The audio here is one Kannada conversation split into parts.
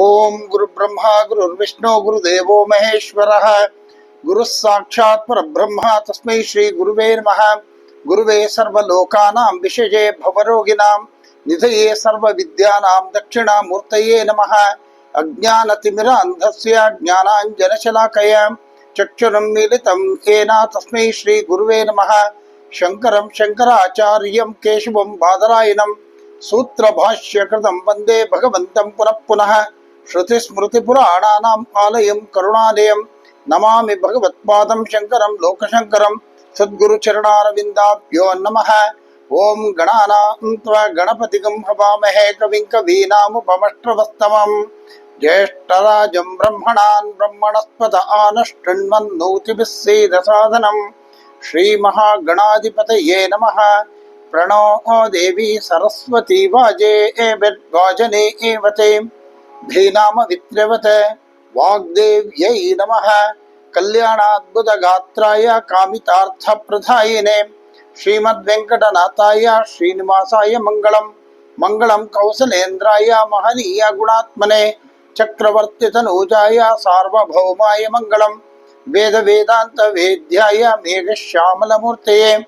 ஓம் குரு பிரம்மா குரு விஷ்ணு குரு தேவோ மகேஸ்வர குரு சாட்சாத் பரபிரம்மா தஸ்மை ஸ்ரீ குருவே நம குருவே சர்வலோகானாம் விஷயே பவரோகிணாம் நிதயே சர்வ வித்யானாம் தட்சிணாமூர்த்தயே நம அஜானதிமிராந்தஸ்ய ஜானாஞ்சனசலாக்கயாம் चक्षुरं मिलितं येन तस्मै श्रीगुरुवे नमः शङ्करं शङ्कराचार्यं केशवं बादरायणं सूत्रभाष्यकृतं वन्दे भगवन्तं पुनः पुनः ஸ்ருதிஸ்மிருதிபுராணானாம் ஆலயம் கருணாலயம். நமாமி பகவத்பாதம் சங்கரம் லோகசங்கரம். சத்குரு சரணாரவிந்தாப்யோ நம ஓம் கணானாம் கணபதிகம் ஹவாமஹே கவிம் கவீனாமுபமஷ்டவஸ்தமம். ज्येष्ठराजं ब्रह्मणान् ब्रह्मणस्पत आनशृण्वन्नोतिभिस्सीदसाधनम् श्रीमहागणाधिपतये नमः प्रणो देवी सरस्वती वाजे एवद्वाजने एवते धीनामवित्रवत् वाग्देव्यै नमः। कल्याणाद्भुतगात्राय कामितार्थप्रधायिने। श्रीमद्वेङ्कटनाथाय श्रीनिवासाय मङ्गलम्। मङ्गलं कौसलेन्द्राय महनीय गुणात्मने। चक्रवर्तितनूजाय सार्वभौमाय मङ्गलम्। वेदवेदान्तवेद्याय मेघश्यामलमूर्तये।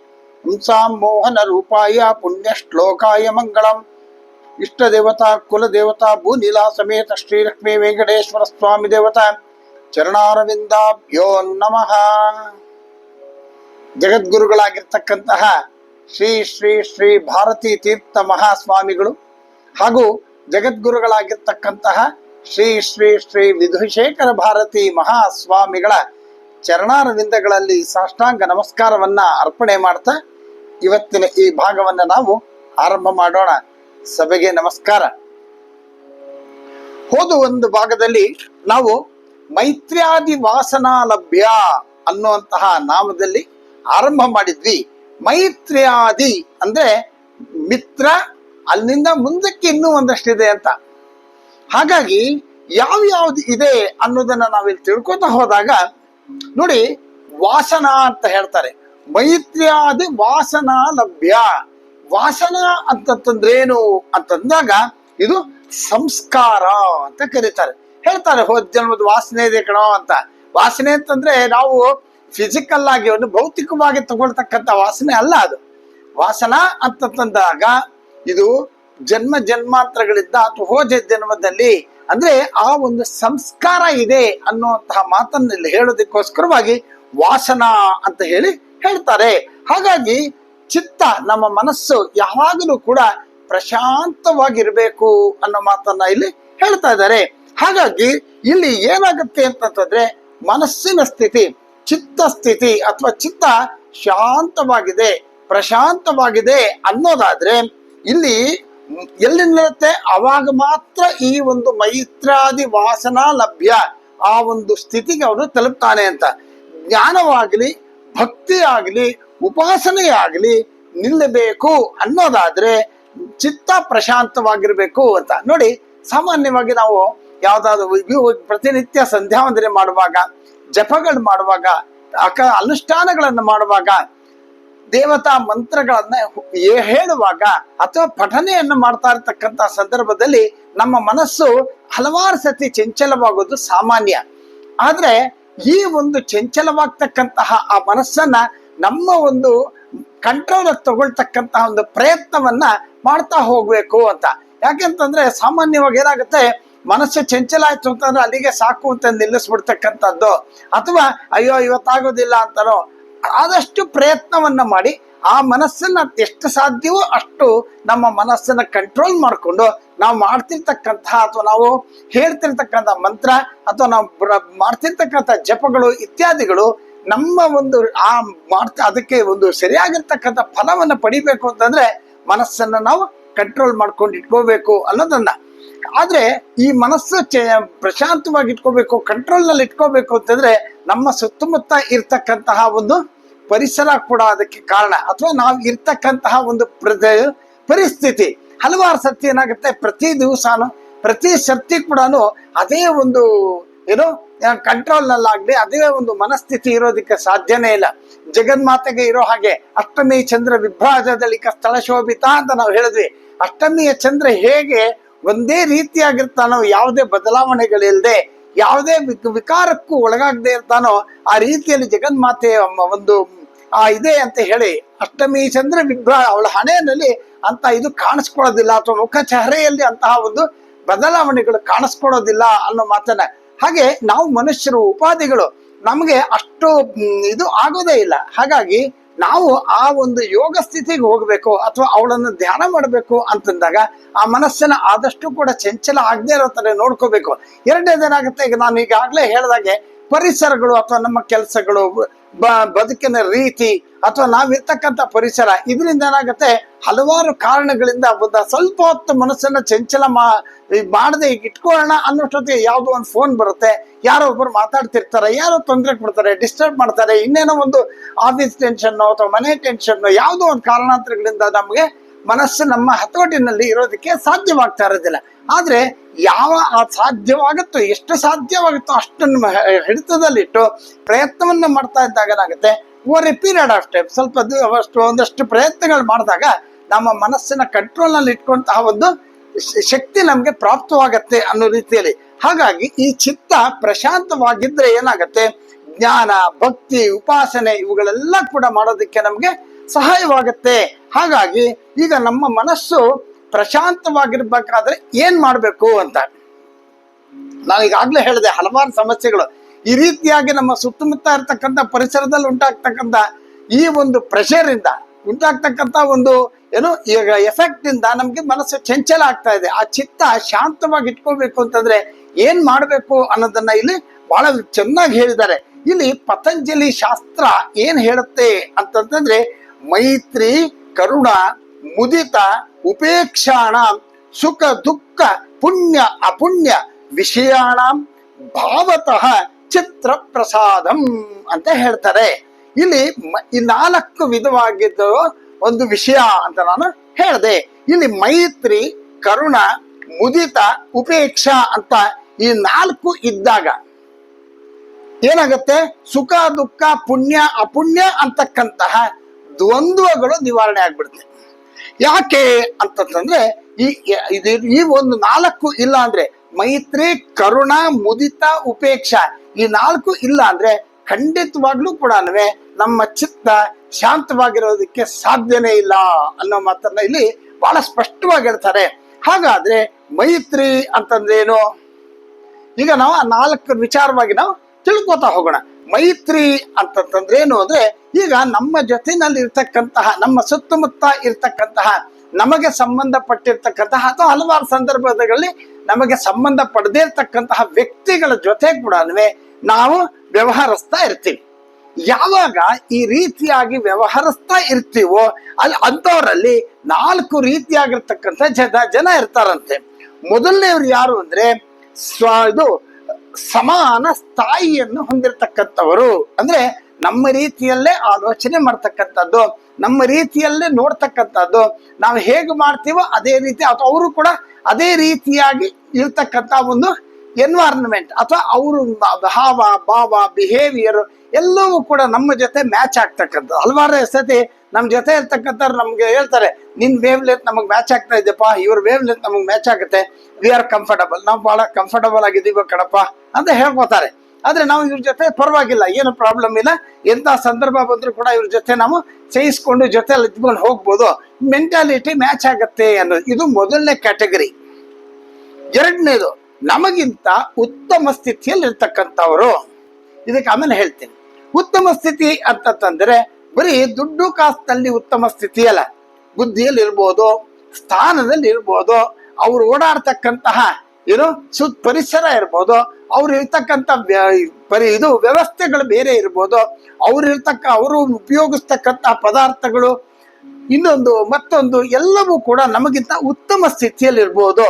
मोहनरूपाय पुण्यश्लोकाय मङ्गलम्। ಇಷ್ಟ ದೇವತಾ, ಕುಲ ದೇವತಾ ಭೂನೀಲಾ ಸಮೇತ ಶ್ರೀಲಕ್ಷ್ಮೀ ವೆಂಕಟೇಶ್ವರ ಸ್ವಾಮಿ ದೇವತಾ. ಚರಣಾರವಿಂದಾಭ್ಯೋ ನಮಃ. ಜಗದ್ಗುರುಗಳಾಗಿರ್ತಕ್ಕಂತಹ ಶ್ರೀ ಶ್ರೀ ಶ್ರೀ ಭಾರತೀ ತೀರ್ಥ ಮಹಾಸ್ವಾಮಿಗಳು ಹಾಗೂ ಜಗದ್ಗುರುಗಳಾಗಿರ್ತಕ್ಕಂತಹ ಶ್ರೀ ಶ್ರೀ ಶ್ರೀ ವಿಧುಶೇಖರ ಭಾರತಿ ಮಹಾಸ್ವಾಮಿಗಳ ಚರಣಾರವಿಂದಗಳಲ್ಲಿ ಸಾಷ್ಟಾಂಗ ನಮಸ್ಕಾರವನ್ನ ಅರ್ಪಣೆ ಮಾಡ್ತಾ ಇವತ್ತಿನ ಈ ಭಾಗವನ್ನು ನಾವು ಆರಂಭ ಮಾಡೋಣ. ಸಭೆಗೆ ನಮಸ್ಕಾರ. ಹೋದ ಒಂದು ಭಾಗದಲ್ಲಿ ನಾವು ಮೈತ್ರ್ಯಾದಿ ವಾಸನಾ ಲಭ್ಯ ಅನ್ನುವಂತಹ ನಾಮದಲ್ಲಿ ಆರಂಭ ಮಾಡಿದ್ವಿ. ಮೈತ್ರ್ಯಾದಿ ಅಂದ್ರೆ ಮಿತ್ರ, ಅಲ್ಲಿಂದ ಮುಂದಕ್ಕೆ ಇನ್ನೂ ಒಂದಷ್ಟಿದೆ ಅಂತ. ಹಾಗಾಗಿ ಯಾವ ಯಾವ್ದು ಇದೆ ಅನ್ನೋದನ್ನ ನಾವಿಲ್ಲಿ ತಿಳ್ಕೊತಾ ಹೋದಾಗ, ನೋಡಿ ವಾಸನ ಅಂತ ಹೇಳ್ತಾರೆ. ಮೈತ್ರ್ಯಾದಿ ವಾಸನಾ ಲಭ್ಯ. ವಾಸನ ಅಂತಂದ್ರೇನು ಅಂತಂದಾಗ ಇದು ಸಂಸ್ಕಾರ ಅಂತ ಕರೀತಾರೆ. ಹೇಳ್ತಾರೆ, ಹೋದ ಜನ್ಮದ ವಾಸನೆ ಇದೆ ಕಣೋ ಅಂತ. ವಾಸನೆ ಅಂತಂದ್ರೆ ನಾವು ಫಿಸಿಕಲ್ ಆಗಿ ಒಂದು ಭೌತಿಕವಾಗಿ ತಗೊಳ್ತಕ್ಕಂಥ ವಾಸನೆ ಅಲ್ಲ ಅದು. ವಾಸನ ಅಂತಂದಾಗ ಇದು ಜನ್ಮ ಜನ್ಮಾಂತರಗಳಿಂದ ಅಥವಾ ಹೋದ ಜನ್ಮದಲ್ಲಿ ಅಂದ್ರೆ ಆ ಒಂದು ಸಂಸ್ಕಾರ ಇದೆ ಅನ್ನುವಂತಹ ಮಾತನ್ನ ಹೇಳೋದಕ್ಕೋಸ್ಕರವಾಗಿ ವಾಸನ ಅಂತ ಹೇಳಿ ಹೇಳ್ತಾರೆ. ಹಾಗಾಗಿ ಚಿತ್ತ ನಮ್ಮ ಮನಸ್ಸು ಯಾವಾಗಲೂ ಕೂಡ ಪ್ರಶಾಂತವಾಗಿರ್ಬೇಕು ಅನ್ನೋ ಮಾತನ್ನ ಇಲ್ಲಿ ಹೇಳ್ತಾ ಇದ್ದಾರೆ. ಹಾಗಾಗಿ ಇಲ್ಲಿ ಏನಾಗುತ್ತೆ ಅಂತಂತಂದ್ರೆ ಮನಸ್ಸಿನ ಸ್ಥಿತಿ, ಚಿತ್ತ ಸ್ಥಿತಿ ಅಥವಾ ಚಿತ್ತ ಶಾಂತವಾಗಿದೆ, ಪ್ರಶಾಂತವಾಗಿದೆ ಅನ್ನೋದಾದ್ರೆ ಇಲ್ಲಿ ಎಲ್ಲಿ ನಿಲ್ಲುತ್ತೆ ಅವಾಗ ಮಾತ್ರ ಈ ಒಂದು ಮೈತ್ರಾದಿ ವಾಸನಾ ಲಭ್ಯ, ಆ ಒಂದು ಸ್ಥಿತಿಗೆ ಅವನು ತಲುಪ್ತಾನೆ ಅಂತ. ಜ್ಞಾನವಾಗಲಿ ಭಕ್ತಿ ಆಗಲಿ ಉಪಾಸನೆ ಆಗಲಿ ನಿಲ್ಲಬೇಕು ಅನ್ನೋದಾದ್ರೆ ಚಿತ್ತ ಪ್ರಶಾಂತವಾಗಿರ್ಬೇಕು ಅಂತ. ನೋಡಿ, ಸಾಮಾನ್ಯವಾಗಿ ನಾವು ಯಾವ್ದಾದ್ರು ಪ್ರತಿನಿತ್ಯ ಸಂಧ್ಯಾ ವಂದನೆ ಮಾಡುವಾಗ, ಜಪಗಳು ಮಾಡುವಾಗ, ಅಕ ಅನುಷ್ಠಾನಗಳನ್ನು ಮಾಡುವಾಗ, ದೇವತಾ ಮಂತ್ರಗಳನ್ನ ಹೇಳುವಾಗ ಅಥವಾ ಪಠನೆಯನ್ನು ಮಾಡ್ತಾ ಇರತಕ್ಕಂತ ಸಂದರ್ಭದಲ್ಲಿ ನಮ್ಮ ಮನಸ್ಸು ಹಲವಾರು ಸತಿ ಚಂಚಲವಾಗೋದು ಸಾಮಾನ್ಯ. ಆದ್ರೆ ಈ ಒಂದು ಚಂಚಲವಾಗ್ತಕ್ಕಂತಹ ಆ ಮನಸ್ಸನ್ನ ನಮ್ಮ ಒಂದು ಕಂಟ್ರೋಲ್ ತಗೊಳ್ತಕ್ಕಂತಹ ಒಂದು ಪ್ರಯತ್ನವನ್ನ ಮಾಡ್ತಾ ಹೋಗ್ಬೇಕು ಅಂತ. ಯಾಕೆಂತಂದ್ರೆ ಸಾಮಾನ್ಯವಾಗಿ ಏನಾಗುತ್ತೆ, ಮನಸ್ಸು ಚಂಚಲ ಆಯ್ತು ಅಂತಂದ್ರೆ ಅಲ್ಲಿಗೆ ಸಾಕು ಅಂತ ನಿಲ್ಲಿಸ್ಬಿಡ್ತಕ್ಕಂಥದ್ದು. ಅಥವಾ ಅಯ್ಯೋ, ಇವತ್ತಾಗೋದಿಲ್ಲ ಅಂತಾನೋ, ಆದಷ್ಟು ಪ್ರಯತ್ನವನ್ನ ಮಾಡಿ ಆ ಮನಸ್ಸನ್ನ ಎಷ್ಟು ಸಾಧ್ಯವೋ ಅಷ್ಟು ನಮ್ಮ ಮನಸ್ಸನ್ನ ಕಂಟ್ರೋಲ್ ಮಾಡಿಕೊಂಡು ನಾವು ಮಾಡ್ತಿರ್ತಕ್ಕಂತಹ ಅಥವಾ ನಾವು ಹೇಳ್ತಿರ್ತಕ್ಕಂಥ ಮಂತ್ರ ಅಥವಾ ನಾವು ಮಾಡ್ತಿರ್ತಕ್ಕಂಥ ಜಪಗಳು ಇತ್ಯಾದಿಗಳು ನಮ್ಮ ಒಂದು, ಆ ಮಾಡ್ತಾ, ಅದಕ್ಕೆ ಒಂದು ಸರಿಯಾಗಿರ್ತಕ್ಕಂಥ ಫಲವನ್ನು ಪಡಿಬೇಕು ಅಂತಂದ್ರೆ ಮನಸ್ಸನ್ನು ನಾವು ಕಂಟ್ರೋಲ್ ಮಾಡ್ಕೊಂಡು ಇಟ್ಕೋಬೇಕು ಅನ್ನೋದನ್ನ. ಆದ್ರೆ ಈ ಮನಸ್ಸು ಪ್ರಶಾಂತವಾಗಿ ಇಟ್ಕೋಬೇಕು ಕಂಟ್ರೋಲ್ನಲ್ಲಿ ಇಟ್ಕೋಬೇಕು ಅಂತಂದ್ರೆ ನಮ್ಮ ಸುತ್ತಮುತ್ತ ಇರ್ತಕ್ಕಂತಹ ಒಂದು ಪರಿಸರ ಕೂಡ ಅದಕ್ಕೆ ಕಾರಣ. ಅಥವಾ ನಾವು ಇರ್ತಕ್ಕಂತಹ ಒಂದು ಪರಿಸ್ಥಿತಿ. ಹಲವಾರು ಸರ್ತಿ ಏನಾಗುತ್ತೆ, ಪ್ರತಿ ದಿವಸಾನು, ಪ್ರತಿ ಸರ್ತಿ ಕೂಡ ಅದೇ ಒಂದು, ಏನು ಕಂಟ್ರೋಲ್ ನಲ್ಲಾಗ್ಲಿ, ಅದೇ ಒಂದು ಮನಸ್ಥಿತಿ ಇರೋದಕ್ಕೆ ಸಾಧ್ಯನೇ ಇಲ್ಲ. ಜಗನ್ಮಾತೆಗೆ ಇರೋ ಹಾಗೆ ಅಷ್ಟಮಿ ಚಂದ್ರ ವಿಭ್ರಾಜದಲ್ಲಿ ಸ್ಥಳ ಶೋಭಿತ ಅಂತ ನಾವು ಹೇಳಿದ್ವಿ. ಅಷ್ಟಮಿಯ ಚಂದ್ರ ಹೇಗೆ ಒಂದೇ ರೀತಿಯಾಗಿರ್ತಾನೋ, ಯಾವುದೇ ಬದಲಾವಣೆಗಳಿಲ್ಲದೆ ಯಾವುದೇ ವಿಕ್- ವಿಕಾರಕ್ಕೂ ಒಳಗಾಗದೆ ಇರ್ತಾನೋ, ಆ ರೀತಿಯಲ್ಲಿ ಜಗನ್ಮಾತೆ ಒಂದು, ಆ ಇದೆ ಅಂತ ಹೇಳಿ, ಅಷ್ಟಮಿ ಚಂದ್ರ ವಿಭ್ರ ಅವಳ ಹಣೆಯಲ್ಲಿ ಅಂತ ಇದು ಕಾಣಿಸ್ಕೊಳ್ಳೋದಿಲ್ಲ, ಅಥವಾ ಮುಖ ಚಹರೆಯಲ್ಲಿ ಅಂತಹ ಒಂದು ಬದಲಾವಣೆಗಳು ಕಾಣಿಸ್ಕೊಳ್ಳೋದಿಲ್ಲ ಅನ್ನೋ ಮಾತನ್ನ ಹಾಗೆ ನಾವು ಮನುಷ್ಯರು ಉಪಾಧಿಗಳು ನಮಗೆ ಅಷ್ಟು ಇದು ಆಗೋದೇ ಇಲ್ಲ. ಹಾಗಾಗಿ ನಾವು ಆ ಒಂದು ಯೋಗ ಸ್ಥಿತಿಗೆ ಹೋಗಬೇಕು ಅಥವಾ ಅವಳನ್ನು ಧ್ಯಾನ ಮಾಡಬೇಕು ಅಂತಂದಾಗ ಆ ಮನಸ್ಸನ್ನ ಆದಷ್ಟು ಕೂಡ ಚಂಚಲ ಆಗದೆ ಇರೋ ಥರ ನೋಡ್ಕೋಬೇಕು. ಎರಡನೇದೇನಾಗುತ್ತೆ ಈಗ ನಾನು ಈಗಾಗಲೇ ಹೇಳಿದಾಗೆ ಪರಿಸರಗಳು ಅಥವಾ ನಮ್ಮ ಕೆಲಸಗಳು ಬದುಕಿನ ರೀತಿ ಅಥವಾ ನಾವಿರ್ತಕ್ಕಂಥ ಪರಿಸರ, ಇದರಿಂದ ಏನಾಗುತ್ತೆ ಹಲವಾರು ಕಾರಣಗಳಿಂದ ಒಂದು ಸ್ವಲ್ಪ ಹೊತ್ತು ಮನಸ್ಸನ್ನ ಚಂಚಲ ಮಾ ಮಾಡದೆ ಇಟ್ಕೊಳ್ಳೋಣ ಅನ್ನೋಷ್ಟೊತ್ತಿಗೆ ಯಾವುದೋ ಒಂದು ಫೋನ್ ಬರುತ್ತೆ. ಯಾರೋ ಒಬ್ಬರು ಮಾತಾಡ್ತಿರ್ತಾರೆ, ಯಾರೋ ತೊಂದರೆ ಕೊಡ್ತಾರೆ ಡಿಸ್ಟರ್ಬ್ ಮಾಡ್ತಾರೆ, ಇನ್ನೇನೋ ಒಂದು ಆಫೀಸ್ ಟೆನ್ಷನ್ ಅಥವಾ ಮನೆ ಟೆನ್ಷನ್ ಯಾವುದೋ ಒಂದು ಕಾರಣಾಂತರಗಳಿಂದ ನಮಗೆ ಮನಸ್ಸು ನಮ್ಮ ಹತೋಟಿನಲ್ಲಿ ಇರೋದಕ್ಕೆ ಸಾಧ್ಯವಾಗ್ತಾ ಇರೋದಿಲ್ಲ. ಆದ್ರೆ ಯಾವ ಸಾಧ್ಯವಾಗುತ್ತೋ, ಎಷ್ಟು ಸಾಧ್ಯವಾಗುತ್ತೋ ಅಷ್ಟನ್ನು ಹಿಡಿತದಲ್ಲಿಟ್ಟು ಪ್ರಯತ್ನವನ್ನ ಮಾಡ್ತಾ ಇದ್ದಾಗ ಏನಾಗುತ್ತೆ over a period of time ಸ್ವಲ್ಪ ಅಷ್ಟು ಒಂದಷ್ಟು ಪ್ರಯತ್ನಗಳು ಮಾಡಿದಾಗ ನಮ್ಮ ಮನಸ್ಸಿನ ಕಂಟ್ರೋಲ್ನಲ್ಲಿ ಇಟ್ಕೊಂತಹ ಒಂದು ಶಕ್ತಿ ನಮ್ಗೆ ಪ್ರಾಪ್ತವಾಗತ್ತೆ ಅನ್ನೋ ರೀತಿಯಲ್ಲಿ. ಹಾಗಾಗಿ ಈ ಚಿತ್ತ ಪ್ರಶಾಂತವಾಗಿದ್ರೆ ಏನಾಗತ್ತೆ? ಜ್ಞಾನ, ಭಕ್ತಿ, ಉಪಾಸನೆ ಇವುಗಳೆಲ್ಲ ಕೂಡ ಮಾಡೋದಕ್ಕೆ ನಮ್ಗೆ ಸಹಾಯವಾಗುತ್ತೆ. ಹಾಗಾಗಿ ಈಗ ನಮ್ಮ ಮನಸ್ಸು ಪ್ರಶಾಂತವಾಗಿರ್ಬೇಕಾದ್ರೆ ಏನ್ ಮಾಡಬೇಕು ಅಂತ. ನಾನು ಈಗಾಗ್ಲೇ ಹೇಳಿದೆ, ಹಲವಾರು ಸಮಸ್ಯೆಗಳು. ಈ ರೀತಿಯಾಗಿ ನಮ್ಮ ಸುತ್ತಮುತ್ತ ಇರ್ತಕ್ಕಂಥ ಪರಿಸರದಲ್ಲಿ ಉಂಟಾಗ್ತಕ್ಕಂಥ ಈ ಒಂದು ಪ್ರೆಷರಿಂದ ಉಂಟಾಗ್ತಕ್ಕಂಥ ಒಂದು ಏನು, ಈಗ ಎಫೆಕ್ಟ್ ಇಂದ ನಮ್ಗೆ ಮನಸ್ಸು ಚಂಚಲ ಆಗ್ತಾ ಇದೆ. ಆ ಚಿತ್ತ ಶಾಂತವಾಗಿ ಇಟ್ಕೋಬೇಕು ಅಂತಂದ್ರೆ ಏನ್ ಮಾಡ್ಬೇಕು ಅನ್ನೋದನ್ನ ಇಲ್ಲಿ ಬಹಳ ಚೆನ್ನಾಗಿ ಹೇಳಿದ್ದಾರೆ. ಇಲ್ಲಿ ಪತಂಜಲಿ ಶಾಸ್ತ್ರ ಏನ್ ಹೇಳುತ್ತೆ ಅಂತಂತಂದ್ರೆ, ಮೈತ್ರಿ, ಕರುಣ, ಮುದಿತ, ಉಪೇಕ್ಷಾಣ, ಸುಖ, ದುಃಖ, ಪುಣ್ಯ, ಅಪುಣ್ಯ, ವಿಷಯಾಣ, ಭಾವತಃ, ಚಿತ್ರ ಪ್ರಸಾದಂ ಅಂತ ಹೇಳ್ತಾರೆ. ಇಲ್ಲಿ ಈ ನಾಲ್ಕು ವಿಧವಾಗಿದ್ದ ಒಂದು ವಿಷಯ ಅಂತ ನಾನು ಹೇಳಿದೆ. ಇಲ್ಲಿ ಮೈತ್ರಿ, ಕರುಣ, ಮುದಿತ, ಉಪೇಕ್ಷಾ ಅಂತ ಈ ನಾಲ್ಕು ಇದ್ದಾಗ ಏನಾಗುತ್ತೆ? ಸುಖ, ದುಃಖ, ಪುಣ್ಯ, ಅಪುಣ್ಯ ಅಂತಕ್ಕಂತಹ ದ್ವಂದ್ವಗಳು ನಿವಾರಣೆ ಆಗ್ಬಿಡುತ್ತೆ. ಯಾಕೆ ಅಂತಂದ್ರೆ ಈ ಇದು ಈ ಒಂದು ನಾಲ್ಕು ಇಲ್ಲ ಅಂದ್ರೆ ಮೈತ್ರಿ, ಕರುಣ, ಮುದಿತ, ಉಪೇಕ್ಷ ಈ ನಾಲ್ಕು ಇಲ್ಲ ಅಂದ್ರೆ ಖಂಡಿತವಾಗ್ಲೂ ಕೂಡ ನಮ್ಮ ಚಿತ್ತ ಶಾಂತವಾಗಿರೋದಕ್ಕೆ ಸಾಧ್ಯನೇ ಇಲ್ಲ ಅನ್ನೋ ಮಾತನ್ನ ಇಲ್ಲಿ ಬಹಳ ಸ್ಪಷ್ಟವಾಗಿ ಹೇಳ್ತಾರೆ. ಹಾಗಾದ್ರೆ ಮೈತ್ರಿ ಅಂತಂದ್ರೇನು ಈಗ ನಾವು ಆ ನಾಲ್ಕು ವಿಚಾರವಾಗಿ ನಾವು ತಿಳ್ಕೊತಾ ಹೋಗೋಣ. ಮೈತ್ರಿ ಅಂತಂತಂದ್ರೆ ಏನು ಅಂದ್ರೆ, ಈಗ ನಮ್ಮ ಜೊತೆನಲ್ಲಿ ಇರ್ತಕ್ಕಂತಹ, ನಮ್ಮ ಸುತ್ತಮುತ್ತ ಇರ್ತಕ್ಕಂತಹ, ನಮಗೆ ಸಂಬಂಧಪಟ್ಟಿರ್ತಕ್ಕಂತಹ ಅಥವಾ ಹಲವಾರು ಸಂದರ್ಭಗಳಲ್ಲಿ ನಮಗೆ ಸಂಬಂಧ ಪಡೆದೇ ಇರ್ತಕ್ಕಂತಹ ವ್ಯಕ್ತಿಗಳ ಜೊತೆ ಕೂಡ ನಾವು ವ್ಯವಹರಿಸ್ತಾ ಇರ್ತೀವಿ. ಯಾವಾಗ ಈ ರೀತಿಯಾಗಿ ವ್ಯವಹರಿಸ್ತಾ ಇರ್ತೀವೋ ಅಲ್ಲಿ ಅಂಥವರಲ್ಲಿ ನಾಲ್ಕು ರೀತಿಯಾಗಿರ್ತಕ್ಕಂಥ ಜನ ಜನ ಇರ್ತಾರಂತೆ. ಮೊದಲನೇವ್ರು ಯಾರು ಅಂದ್ರೆ, ಸ್ವ ಇದು ಸಮಾನ ಸ್ಥಾಯಿಯನ್ನು ಹೊಂದಿರತಕ್ಕಂಥವರು. ಅಂದ್ರೆ ನಮ್ಮ ರೀತಿಯಲ್ಲೇ ಆಲೋಚನೆ ಮಾಡ್ತಕ್ಕಂಥದ್ದು, ನಮ್ಮ ರೀತಿಯಲ್ಲೇ ನೋಡ್ತಕ್ಕಂಥದ್ದು, ನಾವು ಹೇಗೆ ಮಾಡ್ತೀವೋ ಅದೇ ರೀತಿ, ಅಥವಾ ಅವರು ಕೂಡ ಅದೇ ರೀತಿಯಾಗಿ ಇರ್ತಕ್ಕಂಥ ಒಂದು ಎನ್ವೈರನ್ಮೆಂಟ್ ಅಥವಾ ಅವರು ಭಾವ ಭಾವ ಬಿಹೇವಿಯರ್ ಎಲ್ಲವೂ ಕೂಡ ನಮ್ಮ ಜೊತೆ ಮ್ಯಾಚ್ ಆಗ್ತಕ್ಕಂಥದ್ದು. ಹಲವಾರು ಸತಿ ನಮ್ಮ ಜೊತೆ ಇರ್ತಕ್ಕಂಥವ್ರು ನಮಗೆ ಹೇಳ್ತಾರೆ ನಿನ್ನ ವೇವ್ ಲೆಂತ್ ನಮಗೆ ಮ್ಯಾಚ್ ಆಗ್ತಾ ಇದೆಯಪ್ಪ ಇವ್ರ ವೇವ್ ಲೆಂತ್ ನಮಗೆ ಮ್ಯಾಚ್ ಆಗುತ್ತೆ ವಿ ಆರ್ ಕಂಫರ್ಟಬಲ್ ನಾವು ಬಹಳ ಕಂಫರ್ಟಬಲ್ ಆಗಿದ್ದೀವಿ ಕಣಪ್ಪ ಅಂತ ಹೇಳ್ಕೊತಾರೆ. ಆದ್ರೆ ನಾವು ಇವ್ರ ಜೊತೆ ಪರವಾಗಿಲ್ಲ, ಏನು ಪ್ರಾಬ್ಲಮ್ ಇಲ್ಲ. ಎಂಥ ಸಂದರ್ಭ ಬಂದರೂ ಕೂಡ ಇವ್ರ ಜೊತೆ ನಾವು ಸಹಿಸ್ಕೊಂಡು ಜೊತೆಲಿ ಇದ್ಕೊಂಡು ಹೋಗ್ಬೋದು. ಮೆಂಟಾಲಿಟಿ ಮ್ಯಾಚ್ ಆಗುತ್ತೆ ಅನ್ನೋದು, ಇದು ಮೊದಲನೇ ಕ್ಯಾಟಗರಿ ಎರಡನೇದು ನಮಗಿಂತ ಉತ್ತಮ ಸ್ಥಿತಿಯಲ್ಲಿ ಇರ್ತಕ್ಕಂಥವರು ಇದಕ್ಕೆ ಆಮೇಲೆ ಹೇಳ್ತೀನಿ. ಉತ್ತಮ ಸ್ಥಿತಿ ಅಂತಂದ್ರೆ ಬರೀ ದುಡ್ಡು ಕಾಸಿನಲ್ಲಿ ಉತ್ತಮ ಸ್ಥಿತಿ ಅಲ್ಲ ಬುದ್ಧಿಯಲ್ಲಿ ಇರ್ಬೋದು ಸ್ಥಾನದಲ್ಲಿ ಇರ್ಬೋದು ಅವ್ರು ಓಡಾಡ್ತಕ್ಕಂತಹ, ಏನು ಸು ಪರಿಸರ ಇರ್ಬೋದು, ಅವ್ರು ಇರ್ತಕ್ಕಂಥ ಪರಿ ಇದು ವ್ಯವಸ್ಥೆಗಳು ಬೇರೆ ಇರ್ಬೋದು, ಅವ್ರು ಇರ್ತಕ್ಕ, ಅವರು ಉಪಯೋಗಿಸ್ತಕ್ಕಂತಹ ಪದಾರ್ಥಗಳು, ಇನ್ನೊಂದು, ಮತ್ತೊಂದು ಎಲ್ಲವೂ ಕೂಡ ನಮಗಿಂತ ಉತ್ತಮ ಸ್ಥಿತಿಯಲ್ಲಿ ಇರ್ಬೋದು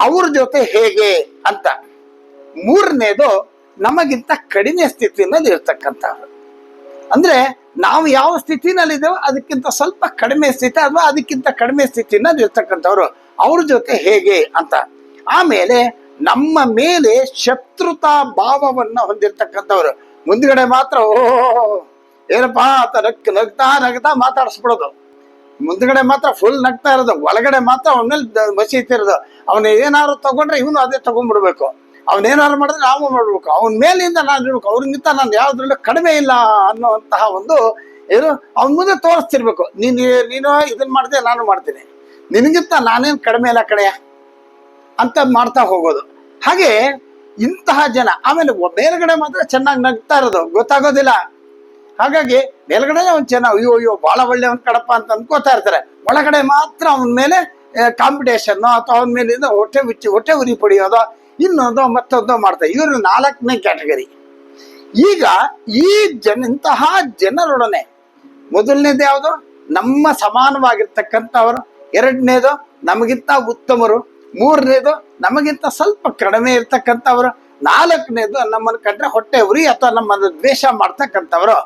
ಅವ್ರ ಜೊತೆ ಹೇಗೆ ಅಂತ. ಮೂರನೇದು ನಮಗಿಂತ ಕಡಿಮೆ ಸ್ಥಿತಿನಲ್ಲಿ ಇರ್ತಕ್ಕಂಥವ್ರು ಅಂದ್ರೆ ನಾವು ಯಾವ ಸ್ಥಿತಿನಲ್ಲಿದ್ದೇವೋ ಅದಕ್ಕಿಂತ ಸ್ವಲ್ಪ ಕಡಿಮೆ ಸ್ಥಿತಿ ಅಥವಾ ಅದಕ್ಕಿಂತ ಕಡಿಮೆ ಸ್ಥಿತಿನಲ್ಲಿ ಇರ್ತಕ್ಕಂಥವ್ರು ಅವ್ರ ಜೊತೆ ಹೇಗೆ ಅಂತ. ಆಮೇಲೆ ನಮ್ಮ ಮೇಲೆ ಶತ್ರುತಾ ಭಾವವನ್ನ ಹೊಂದಿರ್ತಕ್ಕಂಥವ್ರು. ಮುಂದ್ಗಡೆ ಮಾತ್ರ ಓ ಏನಪ್ಪಾ ಅಂತ ನಗ್ ನಗ್ತಾ ನಗ್ತಾ ಮಾತಾಡಿಸ್ಬಿಡೋದು. ಮುಂದ್ಗಡೆ ಮಾತ್ರ ಫುಲ್ ನಗ್ತಾ ಇರೋದು. ಒಳಗಡೆ ಮಾತ್ರ ಅವನ ಮೇಲೆ ಮಸೀತಿರೋದು ಅವನ ಏನಾದ್ರು ತಗೊಂಡ್ರೆ ಇವನು ಅದೇ ತಗೊಂಡ್ಬಿಡ್ಬೇಕು. ಅವನೇನಾದ್ರು ಮಾಡಿದ್ರೆ ನಾವು ಮಾಡ್ಬೇಕು. ಅವನ ಮೇಲಿಂದ ನಾನು ಇರ್ಬೇಕು ಅವ್ರಿಗಿಂತ ನಾನು ಯಾವ್ದ್ರಲ್ಲೂ ಕಡಿಮೆ ಇಲ್ಲ ಅನ್ನೋಂತಹ ಒಂದು ಏನು, ಅವನ ಮುಂದೆ ತೋರಿಸ್ತಿರ್ಬೇಕು. ನೀನು ನೀನು ಇದನ್ನ ಮಾಡಿದೆ ನಾನು ಮಾಡ್ತೀನಿ. ನಿನಗಿಂತ ನಾನೇನು ಕಡಿಮೆ ಇಲ್ಲ ಕಡೆಯ ಅಂತ ಮಾಡ್ತಾ ಹೋಗೋದು. ಹಾಗೆ ಇಂತಹ ಜನ, ಆಮೇಲೆ ಮೇಲ್ಗಡೆ ಮಾತ್ರ ಚೆನ್ನಾಗಿ ನಗ್ತಾ ಇರೋದು. ಗೊತ್ತಾಗೋದಿಲ್ಲ. ಹಾಗಾಗಿ ಮೇಲ್ಗಡೆ ಅವ್ನು ಚೆನ್ನಾಗಿ ಅಯ್ಯೋ ಅಯ್ಯೋ ಬಹಳ ಒಂದು ಕಡಪ ಅಂತ ಅನ್ಕೋತಾ ಇರ್ತಾರೆ. ಒಳಗಡೆ ಮಾತ್ರ ಅವನ ಮೇಲೆ ಕಾಂಪಿಟೇಷನ್ ಅಥವಾ ಅವನ ಮೇಲಿಂದ ಹೊಟ್ಟೆ ಬಿಚ್ಚಿ ಹೊಟ್ಟೆ ಉರಿ ಪಡೆಯೋದೋ, ಇನ್ನೊಂದು, ಮತ್ತೊಂದು ಮಾಡ್ತಾರೆ ಇವರು ನಾಲ್ಕನೇ ಕ್ಯಾಟಗರಿ. ಈಗ ಈ ಜನ, ಇಂತಹ ಜನರೊಡನೆ ಮೊದಲನೇದು ಯಾವುದು? ನಮ್ಮ ಸಮಾನವಾಗಿರ್ತಕ್ಕಂಥವರು. ಎರಡನೇದು ನಮಗಿಂತ ಉತ್ತಮರು. ಮೂರನೇದು ನಮಗಿಂತ ಸ್ವಲ್ಪ ಕಡಿಮೆ ಇರ್ತಕ್ಕಂಥವ್ರು. ನಾಲ್ಕನೇದು ನಮ್ಮನ್ನು ಕಂಡ್ರೆ ಹೊಟ್ಟೆ ಉರಿ ಅಥವಾ ನಮ್ಮನ್ನು ದ್ವೇಷ ಮಾಡ್ತಕ್ಕಂಥವ್ರು.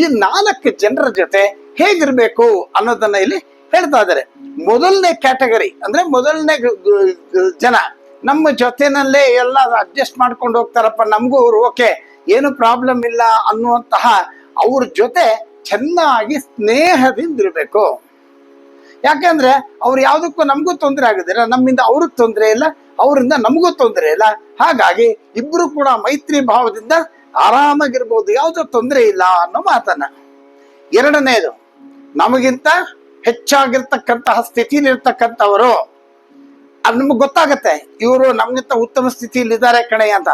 ಈ ನಾಲ್ಕು ಜನರ ಜೊತೆ ಹೇಗಿರ್ಬೇಕು ಅನ್ನೋದನ್ನ ಇಲ್ಲಿ ಹೇಳ್ತಾ ಇದ್ದಾರೆ. ಮೊದಲನೇ ಕ್ಯಾಟಗರಿ ಅಂದ್ರೆ ಮೊದಲನೇ ಜನ ನಮ್ಮ ಜೊತೆನಲ್ಲೇ ಎಲ್ಲ ಅಡ್ಜಸ್ಟ್ ಮಾಡ್ಕೊಂಡು ಹೋಗ್ತಾರಪ್ಪ, ನಮಗೂ ಅವ್ರು ಓಕೆ, ಏನು ಪ್ರಾಬ್ಲಮ್ ಇಲ್ಲ ಅನ್ನುವಂತಹ ಅವ್ರ ಜೊತೆ ಚೆನ್ನಾಗಿ ಸ್ನೇಹದಿಂದ ಇರಬೇಕು. ಯಾಕಂದ್ರೆ ಅವ್ರು ಯಾವುದಕ್ಕೂ ನಮಗೂ ತೊಂದರೆ ಆಗುದಿಲ್ಲ ನಮ್ಮಿಂದ ಅವ್ರಿಗೆ ತೊಂದರೆ ಇಲ್ಲ, ಅವರಿಂದ ನಮಗೂ ತೊಂದರೆ ಇಲ್ಲ. ಹಾಗಾಗಿ ಇಬ್ರು ಕೂಡ ಮೈತ್ರಿ ಭಾವದಿಂದ ಆರಾಮಾಗಿರ್ಬೋದು, ಯಾವುದೋ ತೊಂದರೆ ಇಲ್ಲ ಅನ್ನೋ ಮಾತನ್ನ. ಎರಡನೇದು, ನಮಗಿಂತ ಹೆಚ್ಚಾಗಿರ್ತಕ್ಕಂತಹ ಸ್ಥಿತಿಯಲ್ಲಿರ್ತಕ್ಕಂಥವರು, ಅದು ನಮಗೆ ಗೊತ್ತಾಗತ್ತೆ, ಇವರು ನಮಗಿಂತ ಉತ್ತಮ ಸ್ಥಿತಿಯಲ್ಲಿದ್ದಾರೆ ಕಣೆ ಅಂತ.